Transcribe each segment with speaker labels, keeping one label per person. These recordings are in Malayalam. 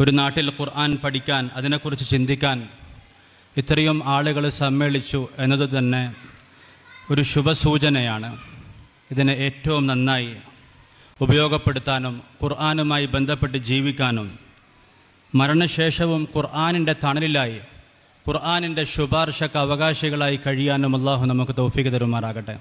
Speaker 1: ഒരു നാട്ടിൽ ഖുർആൻ പഠിക്കാൻ അതിനെക്കുറിച്ച് ചിന്തിക്കാൻ ഇത്രയും ആളുകൾ സമ്മേളിച്ചു എന്നത് തന്നെ ഒരു ശുഭസൂചനയാണ്. ഇതിനെ ഏറ്റവും നന്നായി ഉപയോഗപ്പെടുത്താനും ഖുർആനുമായി ബന്ധപ്പെട്ട് ജീവിക്കാനും മരണശേഷവും ഖുർആാനിന്റെ തണലിലായി ഖുർആാനിന്റെ ശുപാർശക്ക് അവകാശികളായി കഴിയാനും അള്ളാഹു നമുക്ക് തൗഫീക്ക് തരുമാറാകട്ടെ.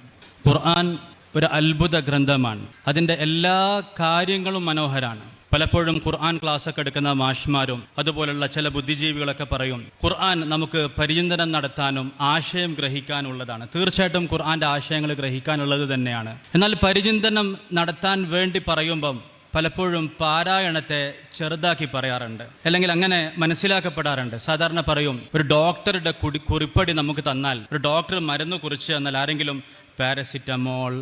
Speaker 1: ഖുർആൻ ഒരു അത്ഭുത ഗ്രന്ഥമാണ്. അതിന്റെ എല്ലാ കാര്യങ്ങളും മനോഹരാണ് പലപ്പോഴും ഖുർആൻ ക്ലാസ്സൊക്കെ എടുക്കുന്ന മാഷ്മാരും അതുപോലുള്ള ചില ബുദ്ധിജീവികളൊക്കെ പറയും ഖുർആൻ നമുക്ക് പരിചിന്തനം നടത്താനും ആശയം ഗ്രഹിക്കാനുള്ളതാണ്. തീർച്ചയായിട്ടും ഖുർആന്റെ ആശയങ്ങൾ ഗ്രഹിക്കാനുള്ളത് തന്നെയാണ്. എന്നാൽ പരിചിന്തനം നടത്താൻ വേണ്ടി പറയുമ്പം പലപ്പോഴും പാരായണത്തെ ചെറുതാക്കി പറയാറുണ്ട്. അല്ലെങ്കിൽ അങ്ങനെ മനസ്സിലാക്കപ്പെടാറുണ്ട്. സാധാരണ പറയും ഒരു ഡോക്ടറുടെ കുടി കുറിപ്പടി നമുക്ക് തന്നാൽ ഒരു ഡോക്ടർ മരുന്ന് കുറിച്ച് തന്നാൽ ആരെങ്കിലും പാരസിറ്റമോൾ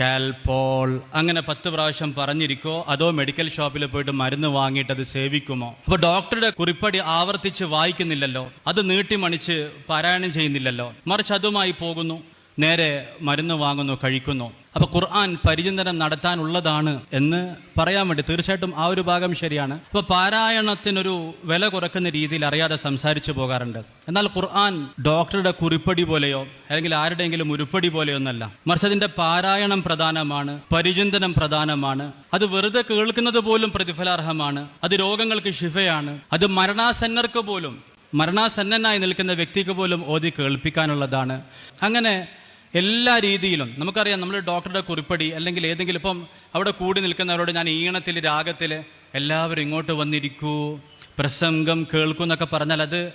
Speaker 1: കാൽപോൾ അങ്ങനെ പത്ത് പ്രാവശ്യം പറഞ്ഞിരിക്കോ അതോ മെഡിക്കൽ ഷോപ്പിൽ പോയിട്ട് മരുന്ന് വാങ്ങിയിട്ട് അത് സേവിക്കുമോ? അപ്പോൾ ഡോക്ടറുടെ കുറിപ്പടി ആവർത്തിച്ച് വായിക്കുന്നില്ലല്ലോ അത് നീട്ടിമണിച്ച് പാരായണം ചെയ്യുന്നില്ലല്ലോ. മറിച്ച് അതുമായി പോകുന്നു നേരെ മരുന്ന് വാങ്ങുന്നു കഴിക്കുന്നു. അപ്പൊ ഖുർആൻ പരിചിന്തനം നടത്താനുള്ളതാണ് എന്ന് പറയാൻ വേണ്ടി തീർച്ചയായിട്ടും ആ ഒരു ഭാഗം ശരിയാണ്. അപ്പൊ പാരായണത്തിനൊരു വില കുറക്കുന്ന രീതിയിൽ അറിയാതെ സംസാരിച്ചു പോകാറുണ്ട്. എന്നാൽ ഖുർആൻ ഡോക്ടറുടെ കുറിപ്പടി പോലെയോ അല്ലെങ്കിൽ ആരുടെയെങ്കിലും ഉരുപ്പടി പോലെയോ ഒന്നല്ല. മറിച്ച് പാരായണം പ്രധാനമാണ് പരിചിന്തനം പ്രധാനമാണ്. അത് വെറുതെ കേൾക്കുന്നത് പോലും പ്രതിഫലാർഹമാണ്. അത് രോഗങ്ങൾക്ക് ശിഫയാണ്. അത് മരണാസന്നർക്ക് പോലും മരണാസന്നനായി നിൽക്കുന്ന വ്യക്തിക്ക് പോലും ഓതി കേൾപ്പിക്കാനുള്ളതാണ്. അങ്ങനെ എല്ലാ രീതിയിലും. നമുക്കറിയാം നമ്മൾ ഡോക്ടറുടെ കുറിപ്പടി അല്ലെങ്കിൽ ഏതെങ്കിലും ഇപ്പം അവിടെ കൂടി നിൽക്കുന്നവരോട് ഞാൻ ഈണത്തിൽ രാഗത്തിൽ എല്ലാവരും ഇങ്ങോട്ട് വന്നിരിക്കൂ പ്രസംഗം കേൾക്കൂ എന്നൊക്കെ പറഞ്ഞാൽ അത്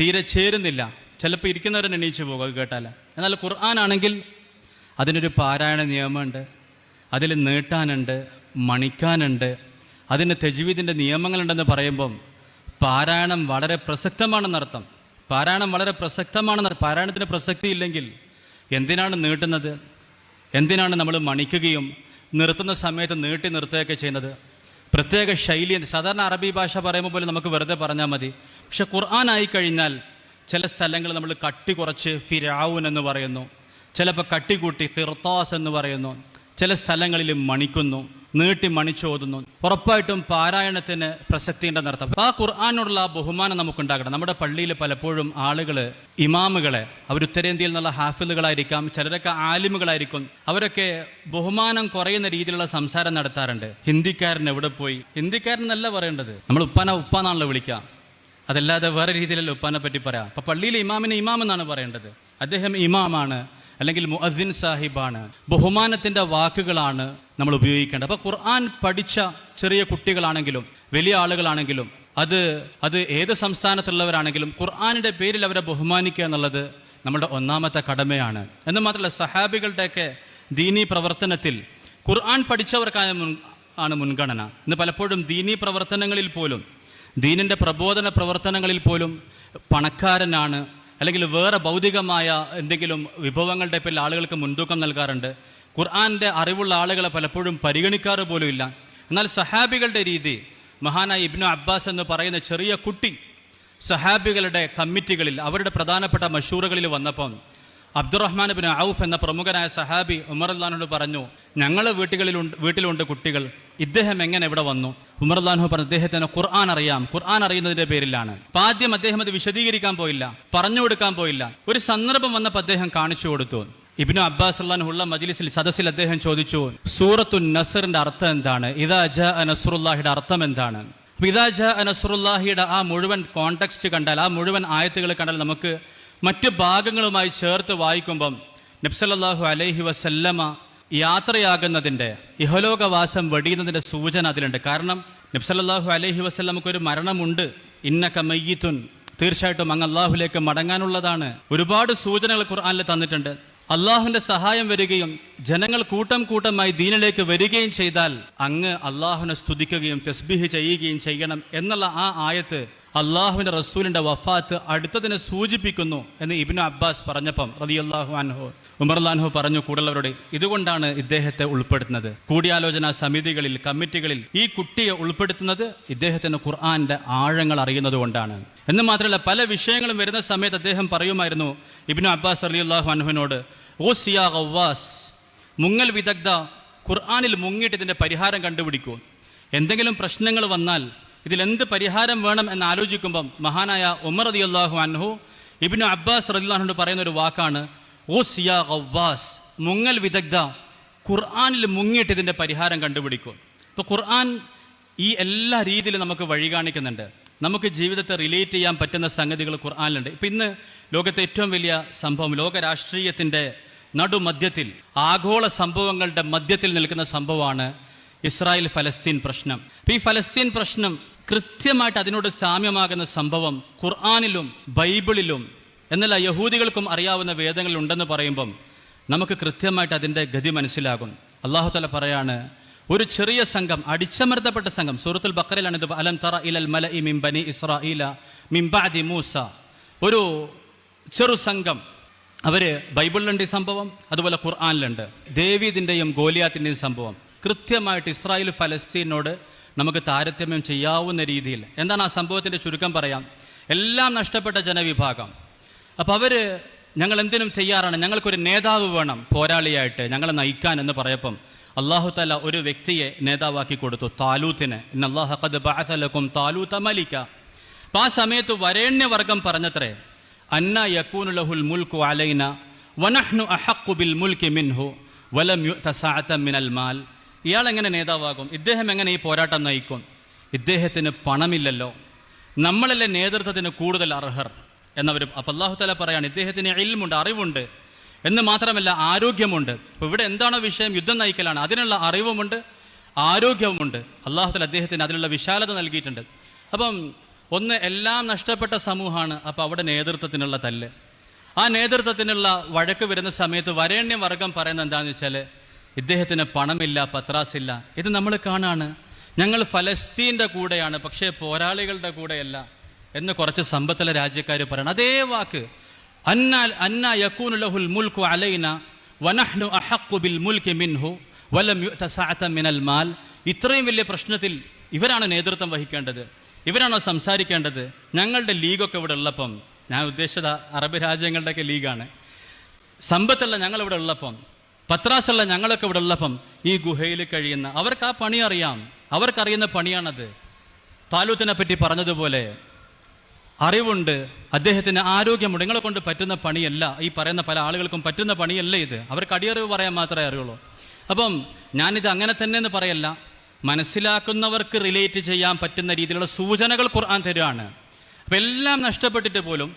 Speaker 1: തീരെ ചേരുന്നില്ല. ചിലപ്പോൾ ഇരിക്കുന്നവരെ എണീച്ചു പോകും കേട്ടാൽ. എന്നാൽ ഖുർആാനാണെങ്കിൽ അതിനൊരു പാരായണ നിയമമുണ്ട്. അതിൽ നീട്ടാനുണ്ട് മണിക്കാനുണ്ട്. അതിന് തെജീവിദിന്റെ നിയമങ്ങളുണ്ടെന്ന് പറയുമ്പം പാരായണം വളരെ പ്രസക്തമാണെന്നർത്ഥം. പാരായണം വളരെ പ്രസക്തമാണെന്ന് പാരായണത്തിന് പ്രസക്തി ഇല്ലെങ്കിൽ എന്തിനാണ് നീട്ടുന്നത്? എന്തിനാണ് നമ്മൾ മണിക്കുകയും നിർത്തുന്ന സമയത്ത് നീട്ടി നിർത്തുകയൊക്കെ ചെയ്യുന്നത്? പ്രത്യേക ശൈലി സാധാരണ അറബി ഭാഷ പറയുമ്പോൾ പോലെ നമുക്ക് വെറുതെ പറഞ്ഞാൽ മതി. പക്ഷെ ഖുർആൻ ആയി കഴിഞ്ഞാൽ ചില സ്ഥലങ്ങൾ നമ്മൾ കട്ടി കുറച്ച് ഫിരാവുൻ എന്ന് പറയുന്നു. ചിലപ്പോൾ കട്ടികൂട്ടി തിർത്താസ് എന്ന് പറയുന്നു. ചില സ്ഥലങ്ങളിൽ മണിക്കുന്നു. നീട്ടി മണിച്ചോതുന്നു ഉറപ്പായിട്ടും പാരായണത്തിന് പ്രസക്തി ഉണ്ടെന്ന് അർത്ഥം ആ ഖുർആാനോടുള്ള ആ ബഹുമാനം നമുക്കുണ്ടാകണം. നമ്മുടെ പള്ളിയിൽ പലപ്പോഴും ആളുകൾ ഇമാമുകളെ അവർ ഉത്തരേന്ത്യയിൽ നിന്നുള്ള ഹാഫിലുകളായിരിക്കാം ചിലരൊക്കെ ആലിമുകളായിരിക്കും. അവരൊക്കെ ബഹുമാനം കുറയുന്ന രീതിയിലുള്ള സംസാരം നടത്താറുണ്ട്. ഹിന്ദിക്കാരൻ എവിടെ പോയി? ഹിന്ദിക്കാരൻ എന്നല്ല പറയേണ്ടത്. നമ്മൾ ഉപ്പാന ഉപ്പാന്നാണല്ലോ വിളിക്കാം അതല്ലാതെ വേറെ രീതിയിലല്ല ഉപ്പാനെ പറ്റി പറയാം. അപ്പൊ പള്ളിയിലെ ഇമാമിനെ ഇമാം എന്നാണ് പറയേണ്ടത്. അദ്ദേഹം ഇമാമാണ്. അല്ലെങ്കിൽ മുഅദ്ദിൻ സാഹിബാണ്. ബഹുമാനത്തിന്റെ വാക്കുകളാണ് നമ്മൾ ഉപയോഗിക്കേണ്ടത്. അപ്പോൾ ഖുർആൻ പഠിച്ച ചെറിയ കുട്ടികളാണെങ്കിലും വലിയ ആളുകളാണെങ്കിലും അത് അത് ഏത് സംസ്ഥാനത്തുള്ളവരാണെങ്കിലും ഖുർആാനിന്റെ പേരിൽ അവരെ ബഹുമാനിക്കുക എന്നുള്ളത് നമ്മുടെ ഒന്നാമത്തെ കടമയാണ്. എന്ന് മാത്രമല്ല സഹാബികളുടെയൊക്കെ ദീനീ പ്രവർത്തനത്തിൽ ഖുർആൻ പഠിച്ചവർക്കാണ് മുൻ ആണ് മുൻഗണന. ഇന്ന് പലപ്പോഴും ദീനീ പ്രവർത്തനങ്ങളിൽ പോലും ദീനിന്റെ പ്രബോധന പ്രവർത്തനങ്ങളിൽ പോലും പണക്കാരനാണ് അല്ലെങ്കിൽ വേറെ ഭൗതികമായ എന്തെങ്കിലും വിഭവങ്ങളുടെ പേരിൽ ആളുകൾക്ക് മുൻതൂക്കം നൽകാറുണ്ട്. ഖുർആാന്റെ അറിവുള്ള ആളുകളെ പലപ്പോഴും പരിഗണിക്കാറ് പോലും ഇല്ല. എന്നാൽ സഹാബികളുടെ രീതി മഹാനായ ഇബ്നു അബ്ബാസ് എന്ന് പറയുന്ന ചെറിയ കുട്ടി സഹാബികളുടെ കമ്മിറ്റികളിൽ അവരുടെ പ്രധാനപ്പെട്ട മഷൂറുകളിൽ വന്നപ്പം അബ്ദുറഹ്മാൻ ബിൻ ഔഫ് എന്ന പ്രമുഖനായ സഹാബി ഉമർ അള്ളഹാനോട് പറഞ്ഞു ഞങ്ങൾ വീട്ടുകളിലുണ്ട് വീട്ടിലുണ്ട് കുട്ടികൾ. ഇദ്ദേഹം എങ്ങനെ ഇവിടെ വന്നു? ഉമർ അള്ളഹാനു പറഞ്ഞു അദ്ദേഹത്തിന് ഖുർആൻ അറിയാം. ഖുർആൻ അറിയുന്നതിന്റെ പേരിലാണ്. ആദ്യം അദ്ദേഹം അത് വിശദീകരിക്കാൻ പോയില്ല പറഞ്ഞു കൊടുക്കാൻ പോയില്ല. ഒരു സന്ദർഭം വന്നപ്പോൾ അദ്ദേഹം കാണിച്ചു കൊടുത്തു. ഇബിനു അബ്ബാസ് അള്ളാൻഹുള്ള മജ്ലിസിൽ സദസ്സിൽ അദ്ദേഹം ചോദിച്ചു സൂറത്തു നസറിന്റെ അർത്ഥം എന്താണ്? ഇതാ ജ നസറുല്ലാഹിയുടെ അർത്ഥം എന്താണ്? ഇതാ ജ നസറുല്ലാഹിയുടെ ആ മുഴുവൻ കോണ്ടെക്സ്റ്റ് കണ്ടാൽ ആ മുഴുവൻ ആയത്തുകൾ കണ്ടാൽ നമുക്ക് മറ്റ് ഭാഗങ്ങളുമായി ചേർത്ത് വായിക്കുമ്പം നബ്സല്ലാഹു അലൈഹി വസല്ലമ യാത്രയാകുന്നതിന്റെ ഇഹലോകവാസം വെടിയുന്നതിന്റെ സൂചന അതിലുണ്ട്. കാരണം നബ്സല്ലാഹു അലൈഹി വസല്ലമക്ക് ഒരു മരണമുണ്ട്. ഇന്നക മയ്യത്തുൻ തീർച്ചയായിട്ടും അങ്ങ് അള്ളാഹുലേക്ക് മടങ്ങാനുള്ളതാണ്. ഒരുപാട് സൂചനകൾ ഖുർആാനിൽ തന്നിട്ടുണ്ട്. അള്ളാഹുവിന്റെ സഹായം വരികയും ജനങ്ങൾ കൂട്ടം കൂട്ടമായി ദീനിലേക്ക് വരികയും ചെയ്താൽ അങ്ങ് അള്ളാഹുവിനെ സ്തുതിക്കുകയും തസ്ബീഹ് ചെയ്യുകയും ചെയ്യണം എന്നുള്ള ആ ആയത്ത് അള്ളാഹുവിന്റെ റസൂലിന്റെ വഫാത്ത് അടുത്തതിനെ സൂചിപ്പിക്കുന്നു എന്ന് ഇബിനു അബ്ബാസ് പറഞ്ഞപ്പം റതി അള്ളാഹു അൻഹു ഉമർ അള്ളാഹു പറഞ്ഞു കൂടുതലവരോട് ഇതുകൊണ്ടാണ് ഇദ്ദേഹത്തെ ഉൾപ്പെടുത്തുന്നത്. കൂടിയാലോചന സമിതികളിൽ കമ്മിറ്റികളിൽ ഈ കുട്ടിയെ ഉൾപ്പെടുത്തുന്നത് ഇദ്ദേഹത്തിന് ഖുർആാന്റെ ആഴങ്ങൾ അറിയുന്നത് കൊണ്ടാണ്. എന്ന് മാത്രമല്ല പല വിഷയങ്ങളും വരുന്ന സമയത്ത് അദ്ദേഹം പറയുമായിരുന്നു ഇബിനു അബ്ബാസ് അലി അള്ളാഹു അൻഹുവിനോട് ഓ സിയാ ഗവ്വാസ് മുങ്ങൽ വിദഗ്ധ ഖുർആാനിൽ മുങ്ങിയിട്ട് ഇതിന്റെ പരിഹാരം കണ്ടുപിടിക്കൂ. എന്തെങ്കിലും പ്രശ്നങ്ങൾ വന്നാൽ ഇതിലെന്ത് പരിഹാരം വേണം എന്ന് ആലോചിക്കുമ്പം മഹാനായ ഉമർ റതി അള്ളാഹു അൻഹു ഇബിനു അബ്ബാസ് റദിള്ളാഹുണ്ട് പറയുന്ന ഒരു വാക്കാണ് ഓസ് യാ മുങ്ങൽ വിദഗ്ധ ഖുർആാനിൽ മുങ്ങിയിട്ട് ഇതിന്റെ പരിഹാരം കണ്ടുപിടിക്കും. ഇപ്പോൾ ഖുർആൻ ഈ എല്ലാ രീതിയിലും നമുക്ക് വഴി കാണിക്കുന്നുണ്ട്. നമുക്ക് ജീവിതത്തെ റിലേറ്റ് ചെയ്യാൻ പറ്റുന്ന സംഗതികൾ ഖുർആാനിലുണ്ട്. ഇപ്പം ഇന്ന് ലോകത്തെ ഏറ്റവും വലിയ സംഭവം ലോക രാഷ്ട്രീയത്തിന്റെ നടുമധ്യത്തിൽ ആഗോള സംഭവങ്ങളുടെ മധ്യത്തിൽ നിൽക്കുന്ന സംഭവമാണ് ഇസ്രായേൽ ഫലസ്തീൻ പ്രശ്നം ഈ ഫലസ്തീൻ പ്രശ്നം കൃത്യമായിട്ട് അതിനോട് സാമ്യമാകുന്ന സംഭവം ഖുർആാനിലും ബൈബിളിലും എന്നല്ല യഹൂദികൾക്കും അറിയാവുന്ന വേദങ്ങളിൽ ഉണ്ടെന്ന് പറയുമ്പം നമുക്ക് കൃത്യമായിട്ട് അതിന്റെ ഗതി മനസ്സിലാകും. അള്ളാഹു തല പറയാണ് ഒരു ചെറിയ സംഘം അടിച്ചമർത്തപ്പെട്ട സംഘം സൂറത്തുൽ ബക്കറിലാണ് ഇത് അലം തറ ഇലൽ മല ഇ മിംബനി ഇസ്രായില മിംബാദി മൂസ. ഒരു ചെറു സംഘം അവർ ബൈബിളിലുണ്ട് ഈ സംഭവം അതുപോലെ ഖുർആാനിലുണ്ട്. ദേവീതിന്റെയും ഗോലിയാത്തിന്റെയും സംഭവം. കൃത്യമായിട്ട് ഇസ്രായേൽ ഫലസ്തീനോട് നമുക്ക് താരതമ്യം ചെയ്യാവുന്ന രീതിയിൽ. എന്താണ് ആ സംഭവത്തിന്റെ ചുരുക്കം പറയാം? എല്ലാം നഷ്ടപ്പെട്ട ജനവിഭാഗം. അപ്പോൾ അവർ ഞങ്ങൾ എന്തിനും തയ്യാറാണ്. ഞങ്ങൾക്കൊരു നേതാവ് വേണം പോരാളിയായിട്ട് ഞങ്ങളെ നയിക്കാൻ എന്ന് പറയപ്പം അള്ളാഹു തല ഒരു വ്യക്തിയെ നേതാവാക്കി കൊടുത്തു താലൂത്തിന്. ഇന്ന് അള്ളാഹു ബാസലക്കും താലൂത്ത മലിക്ക. അപ്പം ആ സമയത്ത് വരേണ്യവർഗം പറഞ്ഞത്രേ അന്ന യക്കൂനുലഹുൽ മുൽക്കു അലൈന വനഹ്നു അഹക്കു ബിൽ മുൽക്കി മിൻഹു വലം യുഅത മിനൽ മാൽ. ഇയാൾ എങ്ങനെ നേതാവാകും? ഇദ്ദേഹം എങ്ങനെ ഈ പോരാട്ടം നയിക്കും? ഇദ്ദേഹത്തിന് പണമില്ലല്ലോ. നമ്മളല്ലേ നേതൃത്വത്തിന് കൂടുതൽ അർഹർ? എന്നവരും അപ്പം അള്ളാഹു തല പറയാണ് ഇദ്ദേഹത്തിന് ഇൽമുണ്ട് അറിവുണ്ട്. എന്ന് മാത്രമല്ല ആരോഗ്യമുണ്ട്. അപ്പോൾ ഇവിടെ എന്താണോ വിഷയം? യുദ്ധം നയിക്കലാണ്. അതിനുള്ള അറിവുമുണ്ട് ആരോഗ്യവുമുണ്ട്. അള്ളാഹു തല അദ്ദേഹത്തിന് അതിനുള്ള വിശാലത നൽകിയിട്ടുണ്ട്. അപ്പം ഒന്ന് എല്ലാം നഷ്ടപ്പെട്ട സമൂഹമാണ് അപ്പോൾ അവിടെ നേതൃത്വത്തിനുള്ള തല്ല്. ആ നേതൃത്വത്തിനുള്ള വഴക്ക് വരുന്ന സമയത്ത് വരേണ്യ വർഗം പറയുന്നത് എന്താണെന്ന് വെച്ചാൽ ഇദ്ദേഹത്തിന് പണമില്ല പത്രാസില്ല. ഇത് നമ്മൾ കാണാണ്. ഞങ്ങൾ ഫലസ്തീന്റെ കൂടെയാണ് പക്ഷേ പോരാളികളുടെ കൂടെയല്ല എന്ന് കുറച്ച് സമ്പത്തുള്ള രാജ്യക്കാർ പറയണം. അതേ വാക്ക്. അന്നാൽ അന്ന യക്കൂനുലഹുൽ മുൽക്കു അലൈന വനഹ്നു അഹക്കു ബിൽ മുൽക്ക് മിൻഹു വലം മിനൽ മാൽ. ഇത്രയും വലിയ പ്രശ്നത്തിൽ ഇവരാണ് നേതൃത്വം വഹിക്കേണ്ടത്. ഇവരാണോ സംസാരിക്കേണ്ടത്? ഞങ്ങളുടെ ലീഗൊക്കെ ഇവിടെ ഉള്ളപ്പം. ഞാൻ ഉദ്ദേശിച്ചത് അറബ് രാജ്യങ്ങളുടെയൊക്കെ ലീഗാണ്. സമ്പത്തുള്ള ഞങ്ങളിവിടെ ഉള്ളപ്പം. പത്രാസുള്ള ഞങ്ങളൊക്കെ ഇവിടെ ഉള്ളപ്പം ഈ ഗുഹയിൽ കഴിയുന്ന. അവർക്ക് ആ പണി അറിയാം. അവർക്കറിയുന്ന പണിയാണത്. താലൂത്തിനെ പറ്റി പറഞ്ഞതുപോലെ അറിവുണ്ട്. അദ്ദേഹത്തിന് ആരോഗ്യമുണ്ട്. നിങ്ങളെ കൊണ്ട് പറ്റുന്ന പണിയല്ല. ഈ പറയുന്ന പല ആളുകൾക്കും പറ്റുന്ന പണിയല്ല ഇത്? അവർക്ക് അടിയറിവ് പറയാൻ മാത്രമേ അറിയുള്ളൂ. അപ്പം ഞാനിത് അങ്ങനെ തന്നെ എന്ന് പറയല്ല. മനസ്സിലാക്കുന്നവർക്ക് റിലേറ്റ് ചെയ്യാൻ പറ്റുന്ന രീതിയിലുള്ള സൂചനകൾ ഖുർആൻ തരുവാണ്. അപ്പം എല്ലാം നഷ്ടപ്പെട്ടിട്ട് പോലും